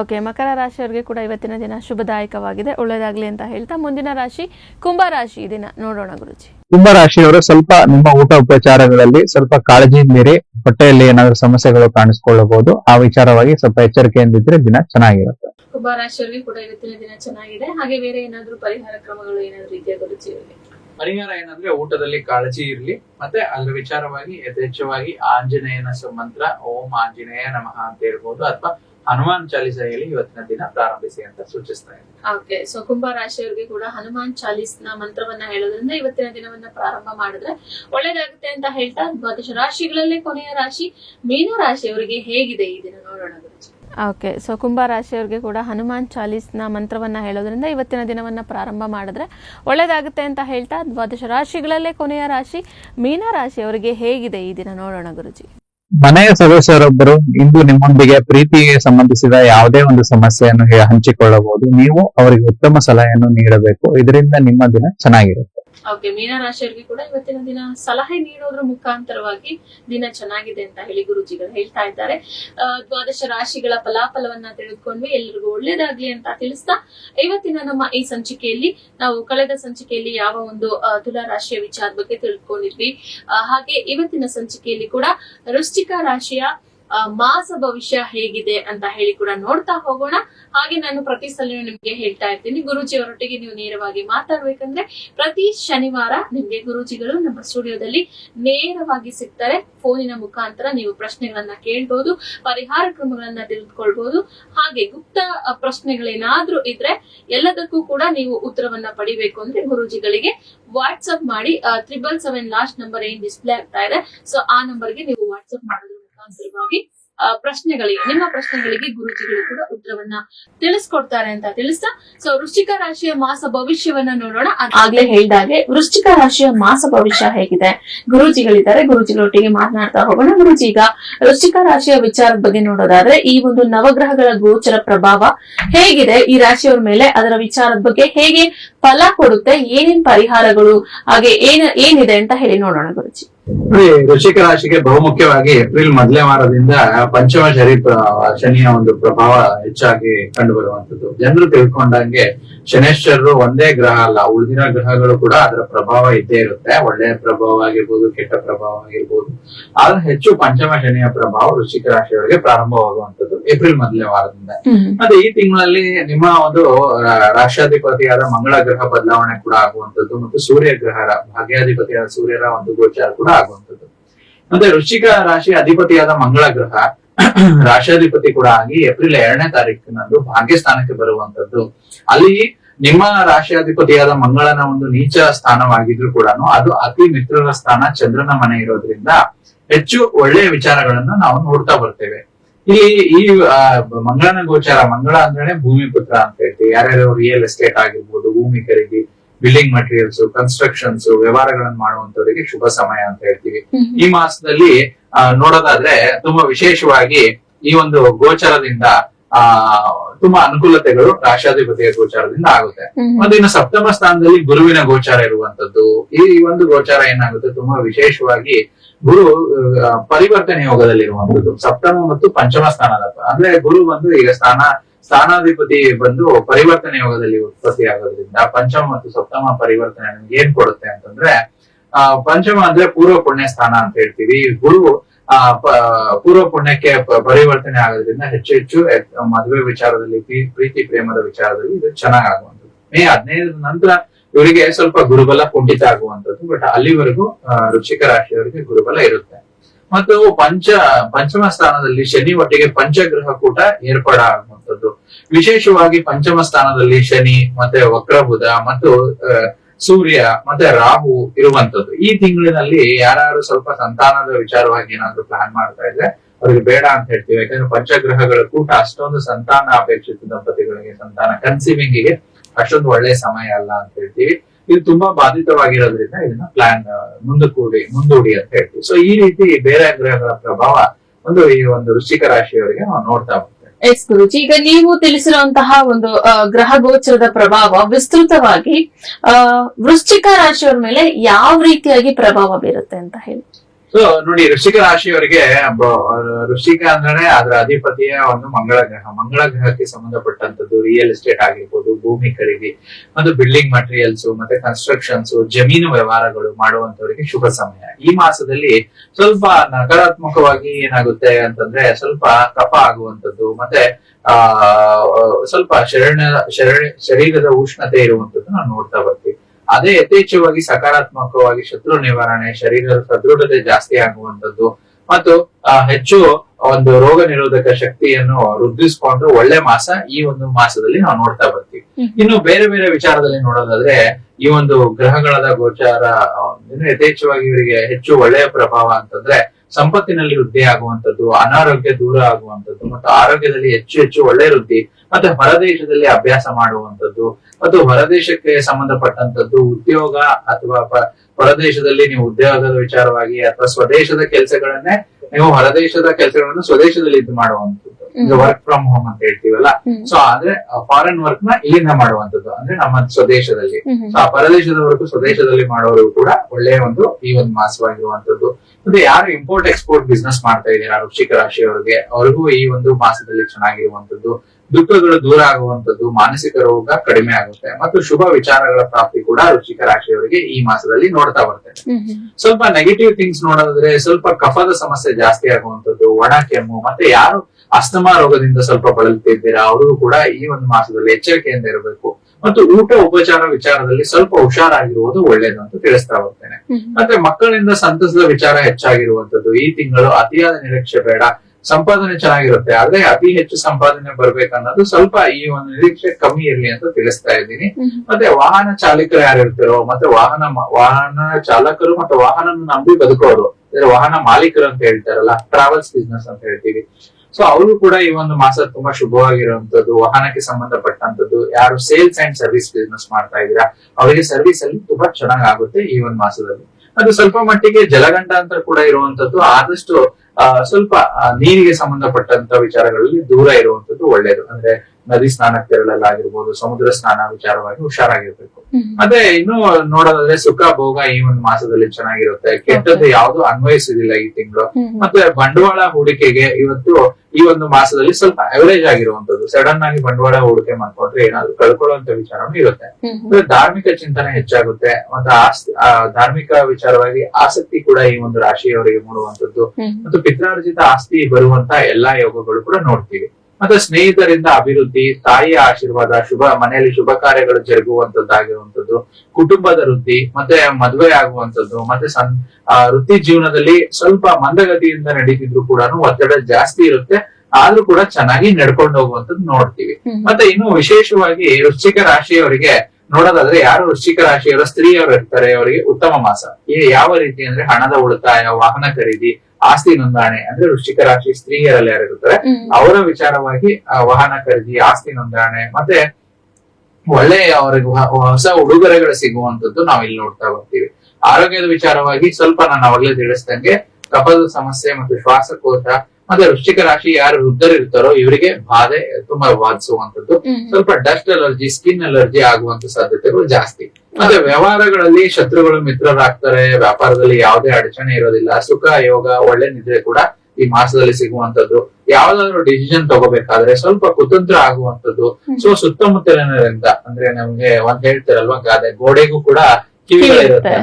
A: ಓಕೆ ಮಕರ ರಾಶಿಯವರಿಗೆ ಕೂಡ ಇವತ್ತಿನ ದಿನ ಶುಭದಾಯಕವಾಗಿದೆ. ಒಳ್ಳೆಯದಾಗಲಿ ಅಂತ ಹೇಳ್ತಾ ಮುಂದಿನ ರಾಶಿ ಕುಂಭ ರಾಶಿ ದಿನ. ನೋಡೋಣ ಗುರುಜಿ.
C: ಕುಂಭ ರಾಶಿಯವರು ಸ್ವಲ್ಪ ನಿಮ್ಮ ಊಟ ಉಪಚಾರಗಳಲ್ಲಿ ಸ್ವಲ್ಪ ಕಾಳಜಿ ಮೀರಿ ಹೊಟ್ಟೆಯಲ್ಲಿ ಏನಾದರೂ ಸಮಸ್ಯೆಗಳು ಕಾಣಿಸ್ಕೊಳ್ಳಬಹುದು. ಆ ವಿಚಾರವಾಗಿ ಸ್ವಲ್ಪ ಎಚ್ಚರಿಕೆಯಿಂದ ಇದ್ರೆ ದಿನ ಚೆನ್ನಾಗಿರುತ್ತೆ.
A: ಕುಂಭ ರಾಶಿಯವರಿಗೆ ಕೂಡ ಇವತ್ತಿನ ದಿನ ಚೆನ್ನಾಗಿದೆ. ಹಾಗೆ ಬೇರೆ ಏನಾದ್ರೂ ಪರಿಹಾರ ಕ್ರಮಗಳು ಏನಾದ್ರೂ ಇದೆಯಾ ಗುರುಜಿ
B: ಪರಿಹಾರ ಏನಂದ್ರೆ ಊಟದಲ್ಲಿ ಕಾಳಜಿ ಇರ್ಲಿ. ಮತ್ತೆ ಅದ್ರ ವಿಚಾರವಾಗಿ ಯಥೇಚ್ಛವಾಗಿ ಆಂಜನೇಯನ ಸುಮಂತ್ರ ಮಂತ್ರ ಓಂ ಆಂಜನೇಯ ನಮಃ ಅಂತ ಇರ್ಬೋದು ಅಥವಾ ಹನುಮಾನ್ ಚಾಲೀಸ ಹೇಳಿ ಇವತ್ತಿನ ದಿನ ಪ್ರಾರಂಭಿಸಿ ಅಂತ ಸೂಚಿಸ್ತಾ ಇದೆ
A: ಓಕೆ ಸೊ ಕುಂಭ ರಾಶಿಯವರಿಗೆ ಕೂಡ ಹನುಮಾನ್ ಚಾಲೀಸ್ನ ಮಂತ್ರವನ್ನ ಹೇಳೋದ್ರಿಂದ ಇವತ್ತಿನ ದಿನವನ್ನ ಪ್ರಾರಂಭ ಮಾಡಿದ್ರೆ ಒಳ್ಳೇದಾಗುತ್ತೆ ಅಂತ ಹೇಳ್ತಾ ದ್ವಾದಶ ರಾಶಿಗಳಲ್ಲೇ ಕೊನೆಯ ರಾಶಿ ಮೀನ ರಾಶಿಯವರಿಗೆ ಹೇಗಿದೆ ಈ ದಿನ ನೋಡೋಣ ಗುರುಜಿ. ಓಕೆ ಸೊ ಕುಂಭ ರಾಶಿಯವರಿಗೆ ಕೂಡ ಹನುಮಾನ್ ಚಾಲೀಸ್ನ ಮಂತ್ರವನ್ನ ಹೇಳೋದ್ರಿಂದ ಇವತ್ತಿನ ದಿನವನ್ನ ಪ್ರಾರಂಭ ಮಾಡಿದ್ರೆ ಒಳ್ಳೇದಾಗುತ್ತೆ ಅಂತ ಹೇಳ್ತಾ ದ್ವಾದಶ ರಾಶಿಗಳಲ್ಲೇ ಕೊನೆಯ ರಾಶಿ ಮೀನ ರಾಶಿಯವರಿಗೆ ಹೇಗಿದೆ ಈ ದಿನ ನೋಡೋಣ ಗುರುಜಿ.
C: ಮನೆಯ ಸದಸ್ಯರೊಬ್ಬರು ಇಂದು ನಿಮ್ಮೊಂದಿಗೆ ಪ್ರೀತಿಗೆ ಸಂಬಂಧಿಸಿದ ಯಾವುದೇ ಒಂದು ಸಮಸ್ಯೆಯನ್ನು ಹಂಚಿಕೊಳ್ಳಬಹುದು. ನೀವು ಅವರಿಗೆ ಉತ್ತಮ ಸಲಹೆಯನ್ನು ನೀಡಬೇಕು. ಇದರಿಂದ ನಿಮ್ಮ ದಿನ ಚೆನ್ನಾಗಿರುತ್ತೆ.
A: ಓಕೆ ಮೀನ ರಾಶಿಯವರಿಗೆ ಕೂಡ ಇವತ್ತಿನ ದಿನ ಸಲಹೆ ನೀಡೋದ್ರ ಮುಖಾಂತರವಾಗಿ ದಿನ ಚೆನ್ನಾಗಿದೆ ಅಂತ ಹೇಳಿ ಗುರುಜಿಗಳು ಹೇಳ್ತಾ ಇದ್ದಾರೆ. ದ್ವಾದಶ ರಾಶಿಗಳ ಫಲಾಫಲವನ್ನ ತಿಳಿದುಕೊಂಡ್ವಿ, ಎಲ್ರಿಗೂ ಒಳ್ಳೇದಾಗ್ಲಿ ಅಂತ ತಿಳಿಸ್ತಾ ಇವತ್ತಿನ ನಮ್ಮ ಈ ಸಂಚಿಕೆಯಲ್ಲಿ ನಾವು ಕಳೆದ ಸಂಚಿಕೆಯಲ್ಲಿ ಯಾವ ಒಂದು ತುಲಾ ರಾಶಿಯ ವಿಚಾರದ ಬಗ್ಗೆ ತಿಳ್ಕೊಂಡಿದ್ವಿ. ಹಾಗೆ ಇವತ್ತಿನ ಸಂಚಿಕೆಯಲ್ಲಿ ಕೂಡ ವೃಶ್ಚಿಕ ರಾಶಿಯ ಮಾಸ ಭವಿಷ್ಯ ಹೇಗಿದೆ ಅಂತ ಹೇಳಿ ಕೂಡ ನೋಡ್ತಾ ಹೋಗೋಣ. ಹಾಗೆ ನಾನು ಪ್ರತಿ ಸಲ ನಿಮ್ಗೆ ಹೇಳ್ತಾ ಇರ್ತೀನಿ. ಗುರುಜಿ ಅವರೊಟ್ಟಿಗೆ ನೀವು ನೇರವಾಗಿ ಮಾತಾಡ್ಬೇಕಂದ್ರೆ ಪ್ರತಿ ಶನಿವಾರ ನಿಮ್ಗೆ ಗುರುಜಿಗಳು ನಮ್ಮ ಸ್ಟುಡಿಯೋದಲ್ಲಿ ನೇರವಾಗಿ ಸಿಗ್ತಾರೆ. ಫೋನಿನ ಮುಖಾಂತರ ನೀವು ಪ್ರಶ್ನೆಗಳನ್ನ ಕೇಳ್ಬಹುದು ಪರಿಹಾರ ಕ್ರಮಗಳನ್ನ ತಿಳಿದುಕೊಳ್ಬಹುದು ಹಾಗೆ ಗುಪ್ತ ಪ್ರಶ್ನೆಗಳೇನಾದ್ರೂ ಇದ್ರೆ ಎಲ್ಲದಕ್ಕೂ ಕೂಡ ನೀವು ಉತ್ತರವನ್ನ ಪಡಿಬೇಕು ಅಂದ್ರೆ ಗುರುಜಿಗಳಿಗೆ ವಾಟ್ಸ್ಆಪ್ ಮಾಡಿ ತ್ರಿಬಲ್ ಸೆವೆನ್ ಲಾಸ್ಟ್ ನಂಬರ್ ಏನ್ ಡಿಸ್ಪ್ಲೇ ಆಗ್ತಾ ಇದೆ. ಸೊ ಆ ನಂಬರ್ಗೆ ನೀವು ವಾಟ್ಸ್ಆಪ್ ಮಾಡೋದ್ರ ಆ, ಪ್ರಶ್ನೆಗಳಿಗೆ ನಿಮ್ಮ ಪ್ರಶ್ನೆಗಳಿಗೆ ಗುರುಜಿಗಳು ಕೂಡ ಉತ್ತರವನ್ನ ತಿಳಿಸ್ಕೊಡ್ತಾರೆ ಅಂತ ತಿಳಿಸ್ತಾ ಸೊ ವೃಶ್ಚಿಕ ರಾಶಿಯ ಮಾಸ ಭವಿಷ್ಯವನ್ನ ನೋಡೋಣ. ಆಗ್ಲೇ ಹೇಳಿದಾಗೆ ವೃಶ್ಚಿಕ ರಾಶಿಯ ಮಾಸ ಭವಿಷ್ಯ ಹೇಗಿದೆ? ಗುರೂಜಿಗಳಿದ್ದಾರೆ ಗುರುಜಿಗಳೊಟ್ಟಿಗೆ ಮಾತನಾಡ್ತಾ ಹೋಗೋಣ. ಗುರುಜಿ ಈಗ ವೃಶ್ಚಿಕ ರಾಶಿಯ ವಿಚಾರದ ಬಗ್ಗೆ ನೋಡೋದಾದ್ರೆ ಈ ಒಂದು ನವಗ್ರಹಗಳ ಗೋಚರ ಪ್ರಭಾವ ಹೇಗಿದೆ? ಈ ರಾಶಿಯವರ ಮೇಲೆ ಅದರ ವಿಚಾರದ ಬಗ್ಗೆ ಹೇಗೆ ಫಲ ಕೊಡುತ್ತೆ? ಏನೇನ್ ಪರಿಹಾರಗಳು? ಹಾಗೆ ಏನ್ ಏನಿದೆ ಅಂತ ಹೇಳಿ ನೋಡೋಣ ಗುರುಜಿ.
B: ವೃಶ್ಚಿಕ ರಾಶಿಗೆ ಬಹುಮುಖ್ಯವಾಗಿ ಏಪ್ರಿಲ್ ಮೊದಲೇ ವಾರದಿಂದ ಪಂಚಮ ಶನಿ ಶನಿಯ ಒಂದು ಪ್ರಭಾವ ಹೆಚ್ಚಾಗಿ ಕಂಡು ಬರುವಂತದ್ದು ಜನರು ತಿಳ್ಕೊಂಡಂಗೆ ಶನೇಶ್ವರರು ಒಂದೇ ಗ್ರಹ ಅಲ್ಲ ಉಳಿದಿನ ಗ್ರಹಗಳು ಕೂಡ ಅದರ ಪ್ರಭಾವ ಇದ್ದೇ ಇರುತ್ತೆ. ಒಳ್ಳೆಯ ಪ್ರಭಾವ ಆಗಿರ್ಬೋದು ಕೆಟ್ಟ ಪ್ರಭಾವ ಆಗಿರ್ಬೋದು. ಆದ್ರೆ ಹೆಚ್ಚು ಪಂಚಮ ಶನಿಯ ಪ್ರಭಾವ ವೃಶ್ಚಿಕ ರಾಶಿಯವರಿಗೆ ಪ್ರಾರಂಭವಾಗುವಂತದ್ದು ಏಪ್ರಿಲ್ ಮೊದಲನೇ ವಾರದಿಂದ. ಮತ್ತೆ ಈ ತಿಂಗಳಲ್ಲಿ ನಿಮ್ಮ ಒಂದು ರಾಷ್ಟ್ರಾಧಿಪತಿಯಾದ ಮಂಗಳ ಗ್ರಹ ಬದಲಾವಣೆ ಕೂಡ ಆಗುವಂತದ್ದು ಮತ್ತು ಸೂರ್ಯ ಗ್ರಹ ಭಾಗ್ಯಾಧಿಪತಿಯಾದ ಸೂರ್ಯರ ಒಂದು ಗೋಚಾರ ಕೂಡ ಆಗುವಂತದ್ದು ಮತ್ತೆ ವೃಶ್ಚಿಕ ರಾಶಿ ಅಧಿಪತಿಯಾದ ಮಂಗಳ ಗ್ರಹ [coughs] ರಾಷ್ಟ್ರಾಧಿಪತಿ ಕೂಡ ಆಗಿ ಏಪ್ರಿಲ್ ಎರಡನೇ ತಾರೀಕಿನಂದು ಭಾಗ್ಯಸ್ಥಾನಕ್ಕೆ ಬರುವಂತದ್ದು. ಅಲ್ಲಿ ನಿಮ್ಮ ರಾಶಿಯಾಧಿಪತಿಯಾದ ಮಂಗಳನ ಒಂದು ನೀಚ ಸ್ಥಾನವಾಗಿದ್ರು ಕೂಡ ಅದು ಅತಿ ಮಿತ್ರರ ಸ್ಥಾನ ಚಂದ್ರನ ಮನೆ ಇರೋದ್ರಿಂದ ಹೆಚ್ಚು ಒಳ್ಳೆಯ ವಿಚಾರಗಳನ್ನು ನಾವು ನೋಡ್ತಾ ಬರ್ತೇವೆ. ಇಲ್ಲಿ ಈ ಮಂಗಳನ ಗೋಚಾರ ಮಂಗಳ ಅಂದ್ರೆ ಭೂಮಿ ಪುತ್ರ ಅಂತ ಹೇಳ್ತೀವಿ. ಯಾರ್ಯಾರು ರಿಯಲ್ ಎಸ್ಟೇಟ್ ಆಗಿರ್ಬೋದು ಭೂಮಿ ಖರೀದಿ ಬಿಲ್ಡಿಂಗ್ ಮಟೀರಿಯಲ್ಸ್ ಕನ್ಸ್ಟ್ರಕ್ಷನ್ಸ್ ವ್ಯವಹಾರಗಳನ್ನು ಮಾಡುವಂತವರಿಗೆ ಶುಭ ಸಮಯ ಅಂತ ಹೇಳ್ತೀವಿ. ಈ ಮಾಸದಲ್ಲಿ ನೋಡೋದಾದ್ರೆ ತುಂಬಾ ವಿಶೇಷವಾಗಿ ಈ ಒಂದು ಗೋಚರದಿಂದ ಆ ತುಂಬಾ ಅನುಕೂಲತೆಗಳು ರಾಷ್ಟ್ರಾಧಿಪತಿಯ ಗೋಚಾರದಿಂದ ಆಗುತ್ತೆ. ಮತ್ತೆ ಇನ್ನು ಸಪ್ತಮ ಸ್ಥಾನದಲ್ಲಿ ಗುರುವಿನ ಗೋಚಾರ ಇರುವಂತದ್ದು ಈ ಒಂದು ಗೋಚಾರ ಏನಾಗುತ್ತೆ? ತುಂಬಾ ವಿಶೇಷವಾಗಿ ಗುರು ಪರಿವರ್ತನೆ ಯೋಗದಲ್ಲಿ ಇರುವಂತದ್ದು ಸಪ್ತಮ ಮತ್ತು ಪಂಚಮ ಸ್ಥಾನದ ಅಂದ್ರೆ ಗುರು ಬಂದು ಈಗ ಸ್ಥಾನ ಸ್ಥಾನಾಧಿಪತಿ ಬಂದು ಪರಿವರ್ತನೆ ಯೋಗದಲ್ಲಿ ಉತ್ಪತ್ತಿ ಆಗೋದ್ರಿಂದ ಪಂಚಮ ಮತ್ತು ಸಪ್ತಮ ಪರಿವರ್ತನೆ ನಮ್ಗೆ ಏನ್ ಕೊಡುತ್ತೆ ಅಂತಂದ್ರೆ ಪಂಚಮ ಅಂದ್ರೆ ಪೂರ್ವ ಪುಣ್ಯ ಸ್ಥಾನ ಅಂತ ಹೇಳ್ತೀವಿ. ಗುರು ಆ ಪೂರ್ವ ಪುಣ್ಯಕ್ಕೆ ಪರಿವರ್ತನೆ ಆಗೋದ್ರಿಂದ ಹೆಚ್ಚು ಹೆಚ್ಚು ಮದುವೆ ವಿಚಾರದಲ್ಲಿ ಪ್ರೀ- ಪ್ರೀತಿ ಪ್ರೇಮದ ವಿಚಾರದಲ್ಲಿ ಇದು ಚೆನ್ನಾಗಾಗುವಂಥದ್ದು ಮೇ ಹದಿನೈದರ ನಂತರ ಇವರಿಗೆ ಸ್ವಲ್ಪ ಗುರುಬಲ ಕುಂಠಿತ ಆಗುವಂತದ್ದು ಬಟ್ ಅಲ್ಲಿವರೆಗೂ ರುಚಿಕ ರಾಶಿಯವರಿಗೆ ಗುರುಬಲ ಇರುತ್ತೆ. ಮತ್ತು ಪಂಚ ಪಂಚಮ ಸ್ಥಾನದಲ್ಲಿ ಶನಿ ಒಟ್ಟಿಗೆ ಪಂಚಗ್ರಹ ಕೂಟ ಏರ್ಪಡಾಗುವಂಥದ್ದು ವಿಶೇಷವಾಗಿ ಪಂಚಮ ಸ್ಥಾನದಲ್ಲಿ ಶನಿ ಮತ್ತೆ ವಕ್ರಬುಧ ಮತ್ತು ಆ, ಸೂರ್ಯ ಮತ್ತೆ ರಾಹು ಇರುವಂತದ್ದು ಈ ತಿಂಗಳಿನಲ್ಲಿ ಯಾರು ಸ್ವಲ್ಪ ಸಂತಾನದ ವಿಚಾರವಾಗಿ ಏನಾದ್ರು ಪ್ಲಾನ್ ಮಾಡ್ತಾ ಇದ್ರೆ ಅವ್ರಿಗೆ ಬೇಡ ಅಂತ ಹೇಳ್ತೀವಿ. ಯಾಕಂದ್ರೆ ಪಂಚಗ್ರಹಗಳ ಕೂಟ ಅಷ್ಟೊಂದು ಸಂತಾನ ಅಪೇಕ್ಷಿತ ದಂಪತಿಗಳಿಗೆ ಸಂತಾನ. ಕನ್ಸೀವಿಂಗ್ಗೆ ಅಷ್ಟೊಂದು ಒಳ್ಳೆ ಸಮಯ ಅಲ್ಲ ಅಂತ ಹೇಳ್ತೀವಿ. ಇದು ತುಂಬಾ ಬಾಧಿತವಾಗಿರೋದ್ರಿಂದ ಇದನ್ನ ಪ್ಲಾನ್ ಮುಂದಕ್ಕೂಡಿ ಮುಂದೂಡಿ ಅಂತ ಹೇಳ್ತೀವಿ. ಸೊ ಈ ರೀತಿ ಬೇರೆ ಗ್ರಹಗಳ ಪ್ರಭಾವ ಒಂದು ಈ ಒಂದು ವೃಶ್ಚಿಕ ರಾಶಿಯವರಿಗೆ ನಾವು ನೋಡ್ತಾ
A: ಎಸ್ ಗುರುಜಿ ಈಗ ನೀವು ತಿಳಿಸಿರುವಂತಹ ಒಂದು ಗ್ರಹ ಗೋಚರದ ಪ್ರಭಾವ ವಿಸ್ತೃತವಾಗಿ ವೃಶ್ಚಿಕ ರಾಶಿಯವರ ಮೇಲೆ ಯಾವ ರೀತಿಯಾಗಿ ಪ್ರಭಾವ ಬೀರುತ್ತೆ ಅಂತ ಹೇಳಿ.
B: ಸೊ ನೋಡಿ ಋಷಿಕ ರಾಶಿಯವರಿಗೆ ಋಷಿಕ ಅಂದ್ರೆ ಅದರ ಅಧಿಪತಿಯ ಒಂದು ಮಂಗಳ ಗ್ರಹ ಮಂಗಳ ಗ್ರಹಕ್ಕೆ ಸಂಬಂಧಪಟ್ಟಂತದ್ದು ರಿಯಲ್ ಎಸ್ಟೇಟ್ ಆಗಿರ್ಬೋದು, ಭೂಮಿ ಖರೀದಿ ಮತ್ತು ಬಿಲ್ಡಿಂಗ್ ಮಟೀರಿಯಲ್ಸ್ ಮತ್ತೆ ಕನ್ಸ್ಟ್ರಕ್ಷನ್ಸ್ ಜಮೀನು ವ್ಯವಹಾರಗಳು ಮಾಡುವಂತವರಿಗೆ ಶುಭ ಸಮಯ. ಈ ಮಾಸದಲ್ಲಿ ಸ್ವಲ್ಪ ನಕಾರಾತ್ಮಕವಾಗಿ ಏನಾಗುತ್ತೆ ಅಂತಂದ್ರೆ, ಸ್ವಲ್ಪ ತಪ ಆಗುವಂತದ್ದು ಮತ್ತೆ, ಆ, ಸ್ವಲ್ಪ ಶರಣ ಶರೀರದ ಉಷ್ಣತೆ ಇರುವಂತದ್ದು ನಾವು ನೋಡ್ತಾ ಬರ್ತೀವಿ. ಅದೇ ಯಥೇಚ್ಛವಾಗಿ ಸಕಾರಾತ್ಮಕವಾಗಿ ಶತ್ರು ನಿವಾರಣೆ ಶರೀರದ ಸದೃಢತೆ ಜಾಸ್ತಿ ಆಗುವಂತದ್ದು ಮತ್ತು ಹೆಚ್ಚು ಒಂದು ರೋಗ ನಿರೋಧಕ ಶಕ್ತಿಯನ್ನು ವೃದ್ಧಿಸ್ಕೊಂಡು ಒಳ್ಳೆ ಮಾಸ ಈ ಒಂದು ಮಾಸದಲ್ಲಿ ನಾವು ನೋಡ್ತಾ ಬರ್ತೀವಿ. ಇನ್ನು ಬೇರೆ ಬೇರೆ ವಿಚಾರದಲ್ಲಿ ನೋಡೋದಾದ್ರೆ ಈ ಒಂದು ಗ್ರಹಗಳದ ಗೋಚಾರ ಯಥೇಚ್ಛವಾಗಿ ಇವರಿಗೆ ಹೆಚ್ಚು ಒಳ್ಳೆಯ ಪ್ರಭಾವ ಅಂತಂದ್ರೆ ಸಂಪತ್ತಿನಲ್ಲಿ ವೃದ್ಧಿ ಆಗುವಂತದ್ದು ಅನಾರೋಗ್ಯ ದೂರ ಆಗುವಂತದ್ದು ಮತ್ತು ಆರೋಗ್ಯದಲ್ಲಿ ಹೆಚ್ಚು ಹೆಚ್ಚು ಒಳ್ಳೆ ವೃದ್ಧಿ ಮತ್ತೆ ಹೊರದೇಶದಲ್ಲಿ ಅಭ್ಯಾಸ ಮಾಡುವಂತದ್ದು ಮತ್ತು ಹೊರದೇಶಕ್ಕೆ ಸಂಬಂಧಪಟ್ಟಂತದ್ದು ಉದ್ಯೋಗ ಅಥವಾ ಹೊರದೇಶದಲ್ಲಿ ನೀವು ಉದ್ಯೋಗದ ವಿಚಾರವಾಗಿ ಅಥವಾ ಸ್ವದೇಶದ ಕೆಲಸಗಳನ್ನೇ ನೀವು ಹೊರದೇಶದ ಕೆಲಸಗಳನ್ನು ಸ್ವದೇಶದಲ್ಲಿ ಇದು ಮಾಡುವಂತದ್ದು ವರ್ಕ್ ಫ್ರಮ್ ಹೋಮ್ ಅಂತ ಹೇಳ್ತೀವಲ್ಲ. ಸೊ ಆದ್ರೆ ಫಾರಿನ್ ವರ್ಕ್ನ ಇಲ್ಲಿಂದ ಮಾಡುವಂತದ್ದು ಅಂದ್ರೆ ನಮ್ಮ ಸ್ವದೇಶದಲ್ಲಿ. ಸೊ ಆ ಪರದೇಶದವರೆಗೂ ಸ್ವದೇಶದಲ್ಲಿ ಮಾಡೋರು ಕೂಡ ಒಳ್ಳೆಯ ಒಂದು ಈ ಒಂದು ಮಾಸವಾಗಿರುವಂತದ್ದು ಮತ್ತೆ ಯಾರು ಇಂಪೋರ್ಟ್ ಎಕ್ಸ್ಪೋರ್ಟ್ ಬಿಸ್ನೆಸ್ ಮಾಡ್ತಾ ಇದ್ದೀರಾ? ವೃಶ್ಚಿಕ ರಾಶಿಯವರಿಗೆ ಅವ್ರಿಗೂ ಈ ಒಂದು ಮಾಸದಲ್ಲಿ ಚೆನ್ನಾಗಿರುವಂತದ್ದು ದುಃಖಗಳು ದೂರ ಆಗುವಂತದ್ದು ಮಾನಸಿಕ ರೋಗ ಕಡಿಮೆ ಆಗುತ್ತೆ ಮತ್ತು ಶುಭ ವಿಚಾರಗಳ ಪ್ರಾಪ್ತಿ ಕೂಡ ವೃಶ್ಚಿಕ ರಾಶಿಯವರಿಗೆ ಈ ಮಾಸದಲ್ಲಿ ನೋಡ್ತಾ ಬರ್ತೇವೆ. ಸ್ವಲ್ಪ ನೆಗೆಟಿವ್ ಥಿಂಗ್ಸ್ ನೋಡೋದಾದ್ರೆ ಸ್ವಲ್ಪ ಕಫದ ಸಮಸ್ಯೆ ಜಾಸ್ತಿ ಆಗುವಂತದ್ದು ಒಣ ಕೆಮ್ಮು ಮತ್ತೆ ಯಾರು ಅಸ್ತಮಾ ರೋಗದಿಂದ ಸ್ವಲ್ಪ ಬಳಲುತ್ತಿದ್ದೀರಾ ಅವರು ಕೂಡ ಈ ಒಂದು ಮಾಸದಲ್ಲಿ ಎಚ್ಚರಿಕೆಯಿಂದ ಇರಬೇಕು. ಮತ್ತು ಊಟ ಉಪಚಾರ ವಿಚಾರದಲ್ಲಿ ಸ್ವಲ್ಪ ಹುಷಾರಾಗಿರುವುದು ಒಳ್ಳೇದು ಅಂತ ತಿಳಿಸ್ತಾ ಹೋಗ್ತೇನೆ. ಮತ್ತೆ ಮಕ್ಕಳಿಂದ ಸಂತಸದ ವಿಚಾರ ಹೆಚ್ಚಾಗಿರುವಂತದ್ದು ಈ ತಿಂಗಳು ಅತಿಯಾದ ನಿರೀಕ್ಷೆ ಬೇಡ ಸಂಪಾದನೆ ಚೆನ್ನಾಗಿರುತ್ತೆ ಆದ್ರೆ ಅತಿ ಹೆಚ್ಚು ಸಂಪಾದನೆ ಬರ್ಬೇಕನ್ನೋದು ಸ್ವಲ್ಪ ಈ ಒಂದು ನಿರೀಕ್ಷೆ ಕಮ್ಮಿ ಇರ್ಲಿ ಅಂತ ತಿಳಿಸ್ತಾ ಇದ್ದೀನಿ. ಮತ್ತೆ ವಾಹನ ಚಾಲಕರು ಯಾರು ಇರ್ತಾರೋ ಮತ್ತೆ ವಾಹನ ವಾಹನ ಚಾಲಕರು ಮತ್ತೆ ವಾಹನ ನಂಬಿ ಬದುಕೋರು ವಾಹನ ಮಾಲೀಕರು ಅಂತ ಹೇಳ್ತಾರಲ್ಲ ಟ್ರಾವೆಲ್ಸ್ ಬಿಸ್ನೆಸ್ ಅಂತ ಹೇಳ್ತೀವಿ. ಸೊ ಅವರು ಕೂಡ ಈ ಒಂದು ಮಾಸ ತುಂಬಾ ಶುಭವಾಗಿರುವಂತದ್ದು ವಾಹನಕ್ಕೆ ಸಂಬಂಧಪಟ್ಟಂತದ್ದು ಯಾರು ಸೇಲ್ಸ್ ಅಂಡ್ ಸರ್ವಿಸ್ ಬಿಸ್ನೆಸ್ ಮಾಡ್ತಾ ಇದ್ದೀರಾ ಅವರಿಗೆ ಸರ್ವಿಸ್ ಅಲ್ಲಿ ತುಂಬಾ ಚೆನ್ನಾಗ್ ಆಗುತ್ತೆ ಈ ಒಂದು ಮಾಸದಲ್ಲಿ. ಅದು ಸ್ವಲ್ಪ ಮಟ್ಟಿಗೆ ಜಲಗಂಡಾಂತರ ಕೂಡ ಇರುವಂತದ್ದು ಆದಷ್ಟು ಸ್ವಲ್ಪ ನೀರಿಗೆ ಸಂಬಂಧಪಟ್ಟಂತ ವಿಚಾರಗಳಲ್ಲಿ ದೂರ ಇರುವಂತದ್ದು ಒಳ್ಳೇದು. ಅಂದ್ರೆ ನದಿ ಸ್ನಾನಕ್ಕೆ ತೆರಳಲಾಗಿರ್ಬೋದು ಸಮುದ್ರ ಸ್ನಾನ ವಿಚಾರವಾಗಿ ಹುಷಾರಾಗಿರ್ಬೇಕು. ಅದೇ ಇನ್ನು ನೋಡೋದಾದ್ರೆ ಸುಖ ಭೋಗ ಈ ಒಂದು ಮಾಸದಲ್ಲಿ ಚೆನ್ನಾಗಿರುತ್ತೆ. ಕೆಟ್ಟದ್ದು ಯಾವ್ದು ಅನ್ವಯಿಸುದಿಲ್ಲ ಈ ತಿಂಗಳು. ಮತ್ತೆ ಬಂಡವಾಳ ಹೂಡಿಕೆಗೆ ಇವತ್ತು ಈ ಒಂದು ಮಾಸದಲ್ಲಿ ಸ್ವಲ್ಪ ಅವರೇಜ್ ಆಗಿರುವಂತದ್ದು ಸಡನ್ ಆಗಿ ಬಂಡವಾಳ ಹೂಡಿಕೆ ಮಾಡ್ಕೊಂಡ್ರೆ ಏನಾದ್ರು ಕಳ್ಕೊಳ್ಳುವಂತ ವಿಚಾರನೂ ಇರುತ್ತೆ. ಧಾರ್ಮಿಕ ಚಿಂತನೆ ಹೆಚ್ಚಾಗುತ್ತೆ. ಒಂದು ಆಸ್ತಿ ಧಾರ್ಮಿಕ ವಿಚಾರವಾಗಿ ಆಸಕ್ತಿ ಕೂಡ ಈ ಒಂದು ರಾಶಿಯವರಿಗೆ ಮೂಡುವಂತದ್ದು. ಮತ್ತು ಪಿತ್ರಾರ್ಜಿತ ಆಸ್ತಿ ಬರುವಂತ ಎಲ್ಲಾ ಯೋಗಗಳು ಕೂಡ ನೋಡ್ತೀವಿ. ಮತ್ತೆ ಸ್ನೇಹಿತರಿಂದ ಅಭಿವೃದ್ಧಿ ತಾಯಿಯ ಆಶೀರ್ವಾದ ಶುಭ ಮನೆಯಲ್ಲಿ ಶುಭ ಕಾರ್ಯಗಳು ಜರುಗುವಂತದ್ದಾಗಿರುವಂತದ್ದು ಕುಟುಂಬದ ವೃದ್ಧಿ ಮತ್ತೆ ಮದುವೆ ಆಗುವಂತದ್ದು ಮತ್ತೆ ಸನ್ ಆ, ವೃತ್ತಿ ಜೀವನದಲ್ಲಿ ಸ್ವಲ್ಪ ಮಂದಗತಿಯಿಂದ ನಡೀತಿದ್ರು ಕೂಡ ಒತ್ತಡ ಜಾಸ್ತಿ ಇರುತ್ತೆ. ಆದ್ರೂ ಕೂಡ ಚೆನ್ನಾಗಿ ನಡ್ಕೊಂಡು ಹೋಗುವಂತದ್ದು ನೋಡ್ತೀವಿ. ಮತ್ತೆ ಇನ್ನು ವಿಶೇಷವಾಗಿ ವೃಶ್ಚಿಕ ರಾಶಿಯವರಿಗೆ ನೋಡೋದಾದ್ರೆ ಯಾರು ವೃಶ್ಚಿಕ ರಾಶಿಯವರ ಸ್ತ್ರೀಯವರು ಇರ್ತಾರೆ ಅವರಿಗೆ ಉತ್ತಮ ಮಾಸ. ಈ ಯಾವ ರೀತಿ ಅಂದ್ರೆ ಹಣದ ಉಳಿತಾಯ ವಾಹನ ಖರೀದಿ ಆಸ್ತಿ ನೋಂದಣಿ ಅಂದ್ರೆ ವೃಶ್ಚಿಕ ರಾಶಿ ಸ್ತ್ರೀಯರಲ್ಲಿ ಯಾರು ಇರ್ತಾರೆ ಅವರ ವಿಚಾರವಾಗಿ ವಾಹನ ಖರೀದಿ ಆಸ್ತಿ ನೋಂದಣಿ ಮತ್ತೆ ಒಳ್ಳೆಯ ಅವರಿಗೆ ಹೊಸ ಉಡುಗೊರೆಗಳು ಸಿಗುವಂತದ್ದು ನಾವು ಇಲ್ಲಿ ನೋಡ್ತಾ ಬರ್ತೀವಿ. ಆರೋಗ್ಯದ ವಿಚಾರವಾಗಿ ಸ್ವಲ್ಪ ನಾನು ಅವಾಗಲೇ ತಿಳಿಸ್ದಂಗೆ ಕಫದ ಸಮಸ್ಯೆ ಮತ್ತು ಶ್ವಾಸಕೋಶ ಮತ್ತೆ ವೃಶ್ಚಿಕ ರಾಶಿ ಯಾರು ವೃದ್ಧರು ಇರ್ತಾರೋ ಇವರಿಗೆ ಬಾಧೆ ತುಂಬಾ ಬಾಧಿಸುವಂತದ್ದು ಸ್ವಲ್ಪ ಡಸ್ಟ್ ಅಲರ್ಜಿ ಸ್ಕಿನ್ ಅಲರ್ಜಿ ಆಗುವಂತ ಸಾಧ್ಯತೆಗಳು ಜಾಸ್ತಿ. ಮತ್ತೆ ವ್ಯವಹಾರಗಳಲ್ಲಿ ಶತ್ರುಗಳು ಮಿತ್ರರಾಗ್ತಾರೆ ವ್ಯಾಪಾರದಲ್ಲಿ ಯಾವುದೇ ಅಡಚಣೆ ಇರೋದಿಲ್ಲ ಸುಖ ಯೋಗ ಒಳ್ಳೆ ನಿದ್ರೆ ಕೂಡ ಈ ಮಾಸದಲ್ಲಿ ಸಿಗುವಂತದ್ದು ಯಾವ್ದಾದ್ರು ಡಿಸಿಷನ್ ತಗೋಬೇಕಾದ್ರೆ ಸ್ವಲ್ಪ ಕುತಂತ್ರ ಆಗುವಂತದ್ದು ಸೊ ಸುತ್ತಮುತ್ತಲಿನರಿಂದ ಅಂದ್ರೆ ನಮ್ಗೆ ಒಂದ್ ಹೇಳ್ತಾರಲ್ವಾ ಗಾದೆ ಗೋಡೆಗೂ ಕೂಡ ಕಿವಿಗಳಿರುತ್ತೆ.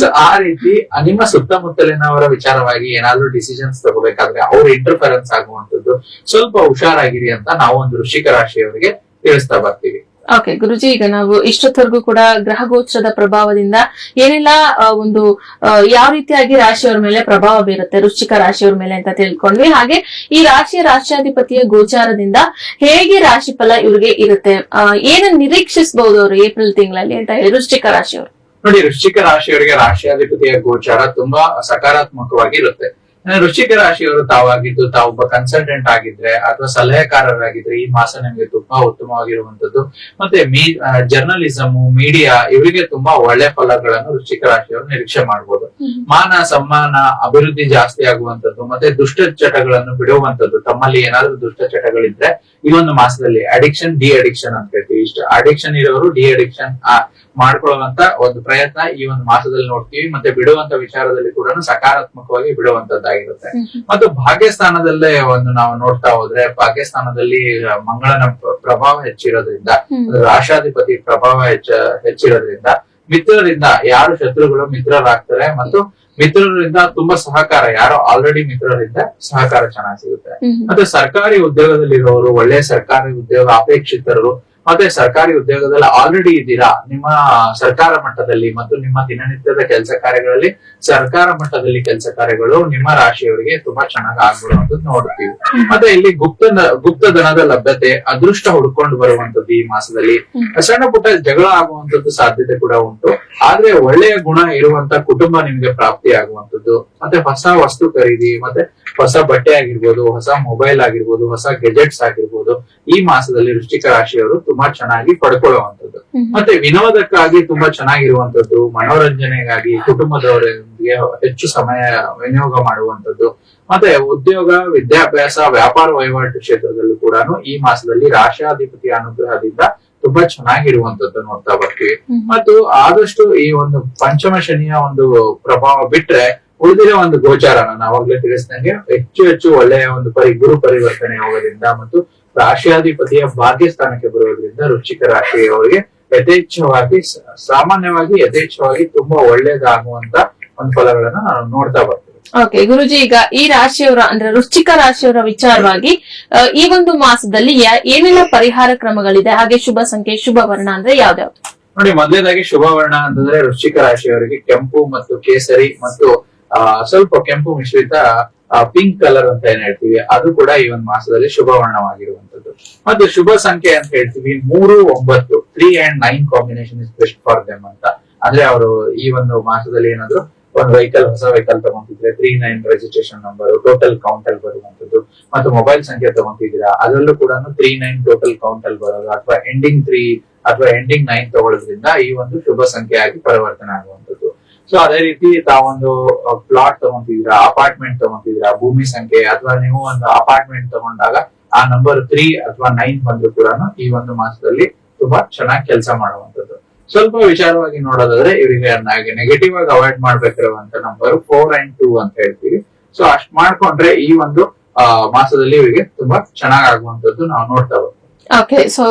B: ಸೊ ಆ ರೀತಿ ನಿಮ್ಮ ಸುತ್ತಮುತ್ತಲಿನವರ ವಿಚಾರವಾಗಿ ಏನಾದ್ರೂ ಡಿಸಿಷನ್ಸ್ ತಗೋಬೇಕಾದ್ರೆ ಅವ್ರ ಇಂಟರ್ಫರೆನ್ಸ್ ಆಗುವಂತದ್ದು ಸ್ವಲ್ಪ ಹುಷಾರಾಗಿರಿ ಅಂತ ನಾವು ಒಂದು ಋಷಿಕ ರಾಶಿಯವರಿಗೆ ತಿಳಿಸ್ತಾ ಬರ್ತೀವಿ.
A: ಓಕೆ ಗುರುಜಿ ಈಗ ನಾವು ಇಷ್ಟೊತ್ತವರೆಗೂ ಕೂಡ ಗ್ರಹ ಗೋಚರದ ಪ್ರಭಾವದಿಂದ ಏನೆಲ್ಲ ಒಂದು ಯಾವ ರೀತಿಯಾಗಿ ರಾಶಿಯವರ ಮೇಲೆ ಪ್ರಭಾವ ಬೀರುತ್ತೆ ವೃಶ್ಚಿಕ ರಾಶಿಯವರ ಮೇಲೆ ಅಂತ ತಿಳ್ಕೊಂಡ್ವಿ. ಹಾಗೆ ಈ ರಾಶಿಯ ರಾಷ್ಟ್ರಾಧಿಪತಿಯ ಗೋಚಾರದಿಂದ ಹೇಗೆ ರಾಶಿ ಫಲ ಇವ್ರಿಗೆ ಇರುತ್ತೆ ಏನನ್ನ ನಿರೀಕ್ಷಿಸಬಹುದು ಅವರು ಏಪ್ರಿಲ್ ತಿಂಗಳಲ್ಲಿ ಅಂತ ಹೇಳಿ ವೃಶ್ಚಿಕ ರಾಶಿಯವರು?
B: ನೋಡಿ ವೃಶ್ಚಿಕ ರಾಶಿಯವರಿಗೆ ರಾಶಿಯಾಧಿಪತಿಯ ಗೋಚಾರ ತುಂಬಾ ಸಕಾರಾತ್ಮಕವಾಗಿರುತ್ತೆ ವೃಶ್ಚಿಕ ರಾಶಿಯವರು ತಾವಾಗಿದ್ದು ತಾವೊಬ್ಬ ಕನ್ಸಲ್ಟೆಂಟ್ ಆಗಿದ್ರೆ ಅಥವಾ ಸಲಹೆಕಾರರಾಗಿದ್ರೆ ಈ ಮಾಸ ನಿಮಗೆ ತುಂಬಾ ಉತ್ತಮವಾಗಿರುವಂತದ್ದು ಮತ್ತೆ ಮೀ ಜರ್ನಲಿಸಮ್ ಮೀಡಿಯಾ ಇವರಿಗೆ ತುಂಬಾ ಒಳ್ಳೆ ಫಲಗಳನ್ನು ವೃಶ್ಚಿಕ ರಾಶಿಯವರು ನಿರೀಕ್ಷೆ ಮಾಡಬಹುದು ಮಾನ ಸಮ್ಮಾನ ಅಭಿವೃದ್ಧಿ ಜಾಸ್ತಿ ಆಗುವಂತದ್ದು ಮತ್ತೆ ದುಷ್ಟ ಚಟಗಳನ್ನು ಬಿಡುವಂತದ್ದು ತಮ್ಮಲ್ಲಿ ಏನಾದ್ರೂ ದುಷ್ಟ ಚಟಗಳಿದ್ರೆ ಈ ಒಂದು ಮಾಸದಲ್ಲಿ ಅಡಿಕ್ಷನ್ ಡಿ ಅಡಿಕ್ಷನ್ ಅಂತ ಹೇಳ್ತೀವಿ. ಇಷ್ಟ ಅಡಿಕ್ಷನ್ ಇರೋರು ಡಿ ಅಡಿಕ್ಷನ್ ಮಾಡ್ಕೊಳ್ಳುವಂತ ಒಂದು ಪ್ರಯತ್ನ ಈ ಒಂದು ಮಾಸದಲ್ಲಿ ನೋಡ್ತೀವಿ. ಮತ್ತೆ ಬಿಡುವಂತ ವಿಚಾರದಲ್ಲಿ ಕೂಡ ಸಕಾರಾತ್ಮಕವಾಗಿ ಬಿಡುವಂತದ್ದಾಗಿರುತ್ತೆ. ಮತ್ತು ಭಾಗ್ಯಸ್ಥಾನದಲ್ಲೇ ಒಂದು ನಾವು ನೋಡ್ತಾ ಹೋದ್ರೆ ಭಾಗ್ಯಸ್ಥಾನದಲ್ಲಿ ಮಂಗಳನ ಪ್ರಭಾವ ಹೆಚ್ಚಿರೋದ್ರಿಂದ ರಾಷ್ಟ್ರಾಧಿಪತಿ ಪ್ರಭಾವ ಹೆಚ್ಚ ಹೆಚ್ಚಿರೋದ್ರಿಂದ ಮಿತ್ರರಿಂದ ಯಾರು ಶತ್ರುಗಳು ಮಿತ್ರರಾಗ್ತಾರೆ ಮತ್ತು ಮಿತ್ರರಿಂದ ತುಂಬಾ ಸಹಕಾರ ಯಾರು ಆಲ್ರೆಡಿ ಮಿತ್ರರಿಂದ ಸಹಕಾರ ಚೆನ್ನಾಗಿ ಸಿಗುತ್ತೆ. ಮತ್ತೆ ಸರ್ಕಾರಿ ಉದ್ಯೋಗದಲ್ಲಿರೋರು ಒಳ್ಳೆ ಸರ್ಕಾರಿ ಉದ್ಯೋಗ ಅಪೇಕ್ಷಿತರು ಮತ್ತೆ ಸರ್ಕಾರಿ ಉದ್ಯೋಗದಲ್ಲಿ ಆಲ್ರೆಡಿ ಇದ್ದೀರಾ? ನಿಮ್ಮ ಸರ್ಕಾರ ಮಟ್ಟದಲ್ಲಿ ಮತ್ತು ನಿಮ್ಮ ದಿನನಿತ್ಯದ ಕೆಲಸ ಕಾರ್ಯಗಳಲ್ಲಿ ಸರ್ಕಾರ ಮಟ್ಟದಲ್ಲಿ ಕೆಲಸ ಕಾರ್ಯಗಳು ನಿಮ್ಮ ರಾಶಿಯವರಿಗೆ ತುಂಬಾ ಚೆನ್ನಾಗಿ ಆಗ್ಬಿಡುವಂತದ್ದು ನೋಡ್ತೀವಿ. ಮತ್ತೆ ಇಲ್ಲಿ ಗುಪ್ತ ಗುಪ್ತ ಧನದ ಲಭ್ಯತೆ ಅದೃಷ್ಟ ಹುಡ್ಕೊಂಡು ಬರುವಂತದ್ದು ಈ ಮಾಸದಲ್ಲಿ. ಸಣ್ಣ ಪುಟ್ಟ ಜಗಳ ಆಗುವಂತದ್ದು ಸಾಧ್ಯತೆ ಕೂಡ ಉಂಟು. ಆದ್ರೆ ಒಳ್ಳೆಯ ಗುಣ ಇರುವಂತ ಕುಟುಂಬ ನಿಮ್ಗೆ ಪ್ರಾಪ್ತಿ ಆಗುವಂತದ್ದು ಮತ್ತೆ ಹೊಸ ವಸ್ತು ಖರೀದಿ ಮತ್ತೆ ಹೊಸ ಬಟ್ಟೆ ಆಗಿರ್ಬೋದು ಹೊಸ ಮೊಬೈಲ್ ಆಗಿರ್ಬೋದು ಹೊಸ ಗೆಜೆಟ್ಸ್ ಆಗಿರ್ಬೋದು ಈ ಮಾಸದಲ್ಲಿ ವೃಶ್ಚಿಕ ರಾಶಿಯವರು ತುಂಬಾ ಚೆನ್ನಾಗಿ
A: ಪಡ್ಕೊಳ್ಳುವಂಥದ್ದು.
B: ಮತ್ತೆ ವಿನೋದಕ್ಕಾಗಿ ತುಂಬಾ ಚೆನ್ನಾಗಿರುವಂತದ್ದು ಮನೋರಂಜನೆಗಾಗಿ ಕುಟುಂಬದವರೊಂದಿಗೆ ಹೆಚ್ಚು ಸಮಯ ವಿನಿಯೋಗ ಮಾಡುವಂತದ್ದು ಮತ್ತೆ ಉದ್ಯೋಗ ವಿದ್ಯಾಭ್ಯಾಸ ವ್ಯಾಪಾರ ವಹಿವಾಟು ಕ್ಷೇತ್ರದಲ್ಲೂ ಕೂಡ ಈ ಮಾಸದಲ್ಲಿ ರಾಷ್ಟ್ರಾಧಿಪತಿ ಅನುಗ್ರಹದಿಂದ ತುಂಬಾ ಚೆನ್ನಾಗಿರುವಂತದ್ದು ನೋಡ್ತಾ ಬರ್ತೀವಿ. ಮತ್ತು ಆದಷ್ಟು ಈ ಒಂದು ಪಂಚಮ ಶನಿಯ ಒಂದು ಪ್ರಭಾವ ಬಿಟ್ರೆ ಉಳಿದಿರೋ ಒಂದು ಗೋಚಾರನ ನಾವಾಗ್ಲೇ ತಿಳಿಸಿದಂಗೆ ಹೆಚ್ಚು ಹೆಚ್ಚು ಒಳ್ಳೆಯ ಒಂದು ಪರಿ ಗುರು ಪರಿವರ್ತನೆ ಹೋಗೋದ್ರಿಂದ ಮತ್ತು ರಾಶಿಯಾಧಿಪತಿಯ ಭಾಗ್ಯ ಸ್ಥಾನಕ್ಕೆ ಬರೋದ್ರಿಂದ ವೃಶ್ಚಿಕ ರಾಶಿಯವರಿಗೆ ಯಥೇಚ್ಛವಾಗಿ ಸಾಮಾನ್ಯವಾಗಿ ಯಥೇಚ್ಛವಾಗಿ ತುಂಬಾ ಒಳ್ಳೇದಾಗುವಂತ ಒಂದು ಫಲಗಳನ್ನ ನಾವು ನೋಡ್ತಾ ಬರ್ತೀವಿ
A: ಓಕೆ ಗುರುಜಿ ಈಗ ಈ ರಾಶಿಯವರ ಅಂದ್ರೆ ವೃಶ್ಚಿಕ ರಾಶಿಯವರ ವಿಚಾರವಾಗಿ ಈ ಒಂದು ಮಾಸದಲ್ಲಿ ಏನೆಲ್ಲ ಪರಿಹಾರ ಕ್ರಮಗಳಿದೆ? ಹಾಗೆ ಶುಭ ಸಂಖ್ಯೆ ಶುಭ ವರ್ಣ ಅಂದ್ರೆ ಯಾವ್ದಾವ್ದು
B: ನೋಡಿ ಮೊದಲನೇದಾಗಿ ಶುಭ ವರ್ಣ ಅಂತಂದ್ರೆ ವೃಶ್ಚಿಕ ರಾಶಿಯವರಿಗೆ ಕೆಂಪು ಮತ್ತು ಕೇಸರಿ ಮತ್ತು ಸ್ವಲ್ಪ ಕೆಂಪು ಮಿಶ್ರಿತ ಪಿಂಕ್ ಕಲರ್ ಅಂತ ಏನ್ ಹೇಳ್ತೀವಿ, ಅದು ಕೂಡ ಈ ಒಂದು ಮಾಸದಲ್ಲಿ ಶುಭ ವರ್ಣವಾಗಿರುವಂತದ್ದು ಮತ್ತು ಶುಭ ಸಂಖ್ಯೆ ಅಂತ ಹೇಳ್ತೀವಿ, ಮೂರು, ಒಂಬತ್ತು three and nine combination is best for them ಅಂತ. ಅಂದ್ರೆ ಅವರು ಈ ಒಂದು ಮಾಸದಲ್ಲಿ ಏನಾದ್ರು ಒಂದು ವೆಹಿಕಲ್ ಹೊಸ vehicle ತಗೊಂತಿದ್ರೆ three nine registration number total count ಅಲ್ಲಿ ಬರುವಂತದ್ದು ಮತ್ತು ಮೊಬೈಲ್ ಸಂಖ್ಯೆ ತಗೊಂತಿದ್ದೀರಾ, ಅದರಲ್ಲೂ ಕೂಡ ತ್ರೀ ನೈನ್ ಟೋಟಲ್ ಕೌಂಟ್ ಅಲ್ಲಿ ಬರೋದು. ಅಥವಾ ಎಂಡಿಂಗ್ ತ್ರೀ ಅಥವಾ ಎಂಡಿಂಗ್ ನೈನ್ ತಗೊಳ್ಳೋದ್ರಿಂದ ಈ ಒಂದು ಶುಭ ಸಂಖ್ಯೆ ಆಗಿ ಪರಿವರ್ತನೆ ಆಗುವಂತದ್ದು ಸೊ ಅದೇ ರೀತಿ ತಾವೊಂದು ಪ್ಲಾಟ್ ತಗೊಂತಿದ್ದೀರಾ ಅಪಾರ್ಟ್ಮೆಂಟ್ ತಗೊಂತಿದ್ದೀರಾ, ಭೂಮಿ ಸಂಖ್ಯೆ ಅಥವಾ ನೀವು ಒಂದು ಅಪಾರ್ಟ್ಮೆಂಟ್ ತಗೊಂಡಾಗ ಆ ನಂಬರ್ ತ್ರೀ ಅಥವಾ ನೈನ್ ಬಂದ್ರು ಕೂಡ ಈ ಒಂದು ಮಾಸದಲ್ಲಿ ತುಂಬಾ ಚೆನ್ನಾಗಿ ಕೆಲಸ ಮಾಡುವಂತದ್ದು ಸ್ವಲ್ಪ ವಿಚಾರವಾಗಿ ನೋಡೋದಾದ್ರೆ ಇವರಿಗೆ ನೆಗೆಟಿವ್ ಆಗಿ ಅವಾಯ್ಡ್ ಮಾಡ್ಬೇಕಿರುವಂತ ನಂಬರ್ ಫೋರ್ ಅಂಡ್ ಟೂ ಅಂತ ಹೇಳ್ತೀವಿ. ಸೊ ಅಷ್ಟ್ ಮಾಡ್ಕೊಂಡ್ರೆ ಈ ಒಂದು ಮಾಸದಲ್ಲಿ ಇವರಿಗೆ ತುಂಬಾ ಚೆನ್ನಾಗ್ ಆಗುವಂತದ್ದು ನಾವು ನೋಡ್ತಾ ಹೋಗ್ತೀವಿ.
A: ಓಕೆ ಸೊ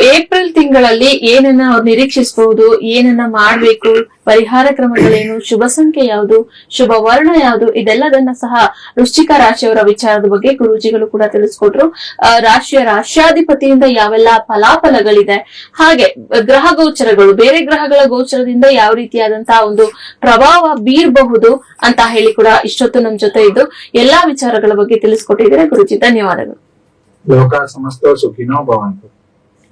A: ಏಪ್ರಿಲ್ ತಿಂಗಳಲ್ಲಿ ಏನನ್ನ ಅವ್ರು ನಿರೀಕ್ಷಿಸಬಹುದು ಏನನ್ನ ಮಾಡಬೇಕು, ಪರಿಹಾರ ಕ್ರಮಗಳೇನು, ಶುಭ ಸಂಖ್ಯೆ ಯಾವುದು, ಶುಭ ವರ್ಣ ಯಾವುದು, ಇದೆಲ್ಲದನ್ನ ಸಹ ವೃಶ್ಚಿಕ ರಾಶಿಯವರ ವಿಚಾರದ ಬಗ್ಗೆ ಗುರೂಜಿಗಳು ಕೂಡ ತಿಳಿಸ್ಕೊಟ್ರು. ರಾಶಿಯ ರಾಶ್ಯಾಧಿಪತಿಯಿಂದ ಯಾವೆಲ್ಲ ಫಲಾಫಲಗಳಿದೆ, ಹಾಗೆ ಗ್ರಹ ಗೋಚರಗಳು, ಬೇರೆ ಗ್ರಹಗಳ ಗೋಚರದಿಂದ ಯಾವ ರೀತಿಯಾದಂತಹ ಒಂದು ಪ್ರಭಾವ ಬೀರಬಹುದು ಅಂತ ಹೇಳಿ ಕೂಡ ಇಷ್ಟೊತ್ತು ನಮ್ ಜೊತೆ ಇದ್ದು, ಎಲ್ಲಾ ವಿಚಾರಗಳ ಬಗ್ಗೆ ತಿಳಿಸ್ಕೊಟ್ಟಿದ್ದಾರೆ. ಗುರುಜಿ, ಧನ್ಯವಾದಗಳು.
B: ಲೋಕ ಸಮಸ್ತ ಸುಖಿನೋ ಭವಂತು.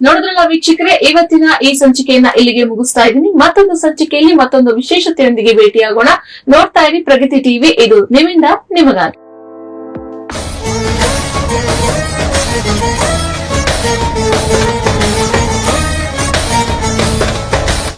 A: ನೋಡಿದ್ರಲ್ಲ ವೀಕ್ಷಕರೇ, ಇವತ್ತಿನ ಈ ಸಂಚಿಕೆಯನ್ನ ಇಲ್ಲಿಗೆ ಮುಗಿಸ್ತಾ ಇದ್ದೀನಿ. ಮತ್ತೊಂದು ಸಂಚಿಕೆಯಲ್ಲಿ ಮತ್ತೊಂದು ವಿಶೇಷತೆಯೊಂದಿಗೆ ಭೇಟಿಯಾಗೋಣ. ನೋಡ್ತಾ ಇರಿ ಪ್ರಗತಿ ಟಿವಿ, ಇದು ನಿಮ್ಮಿಂದ ನಿಮಗಾಗಿ.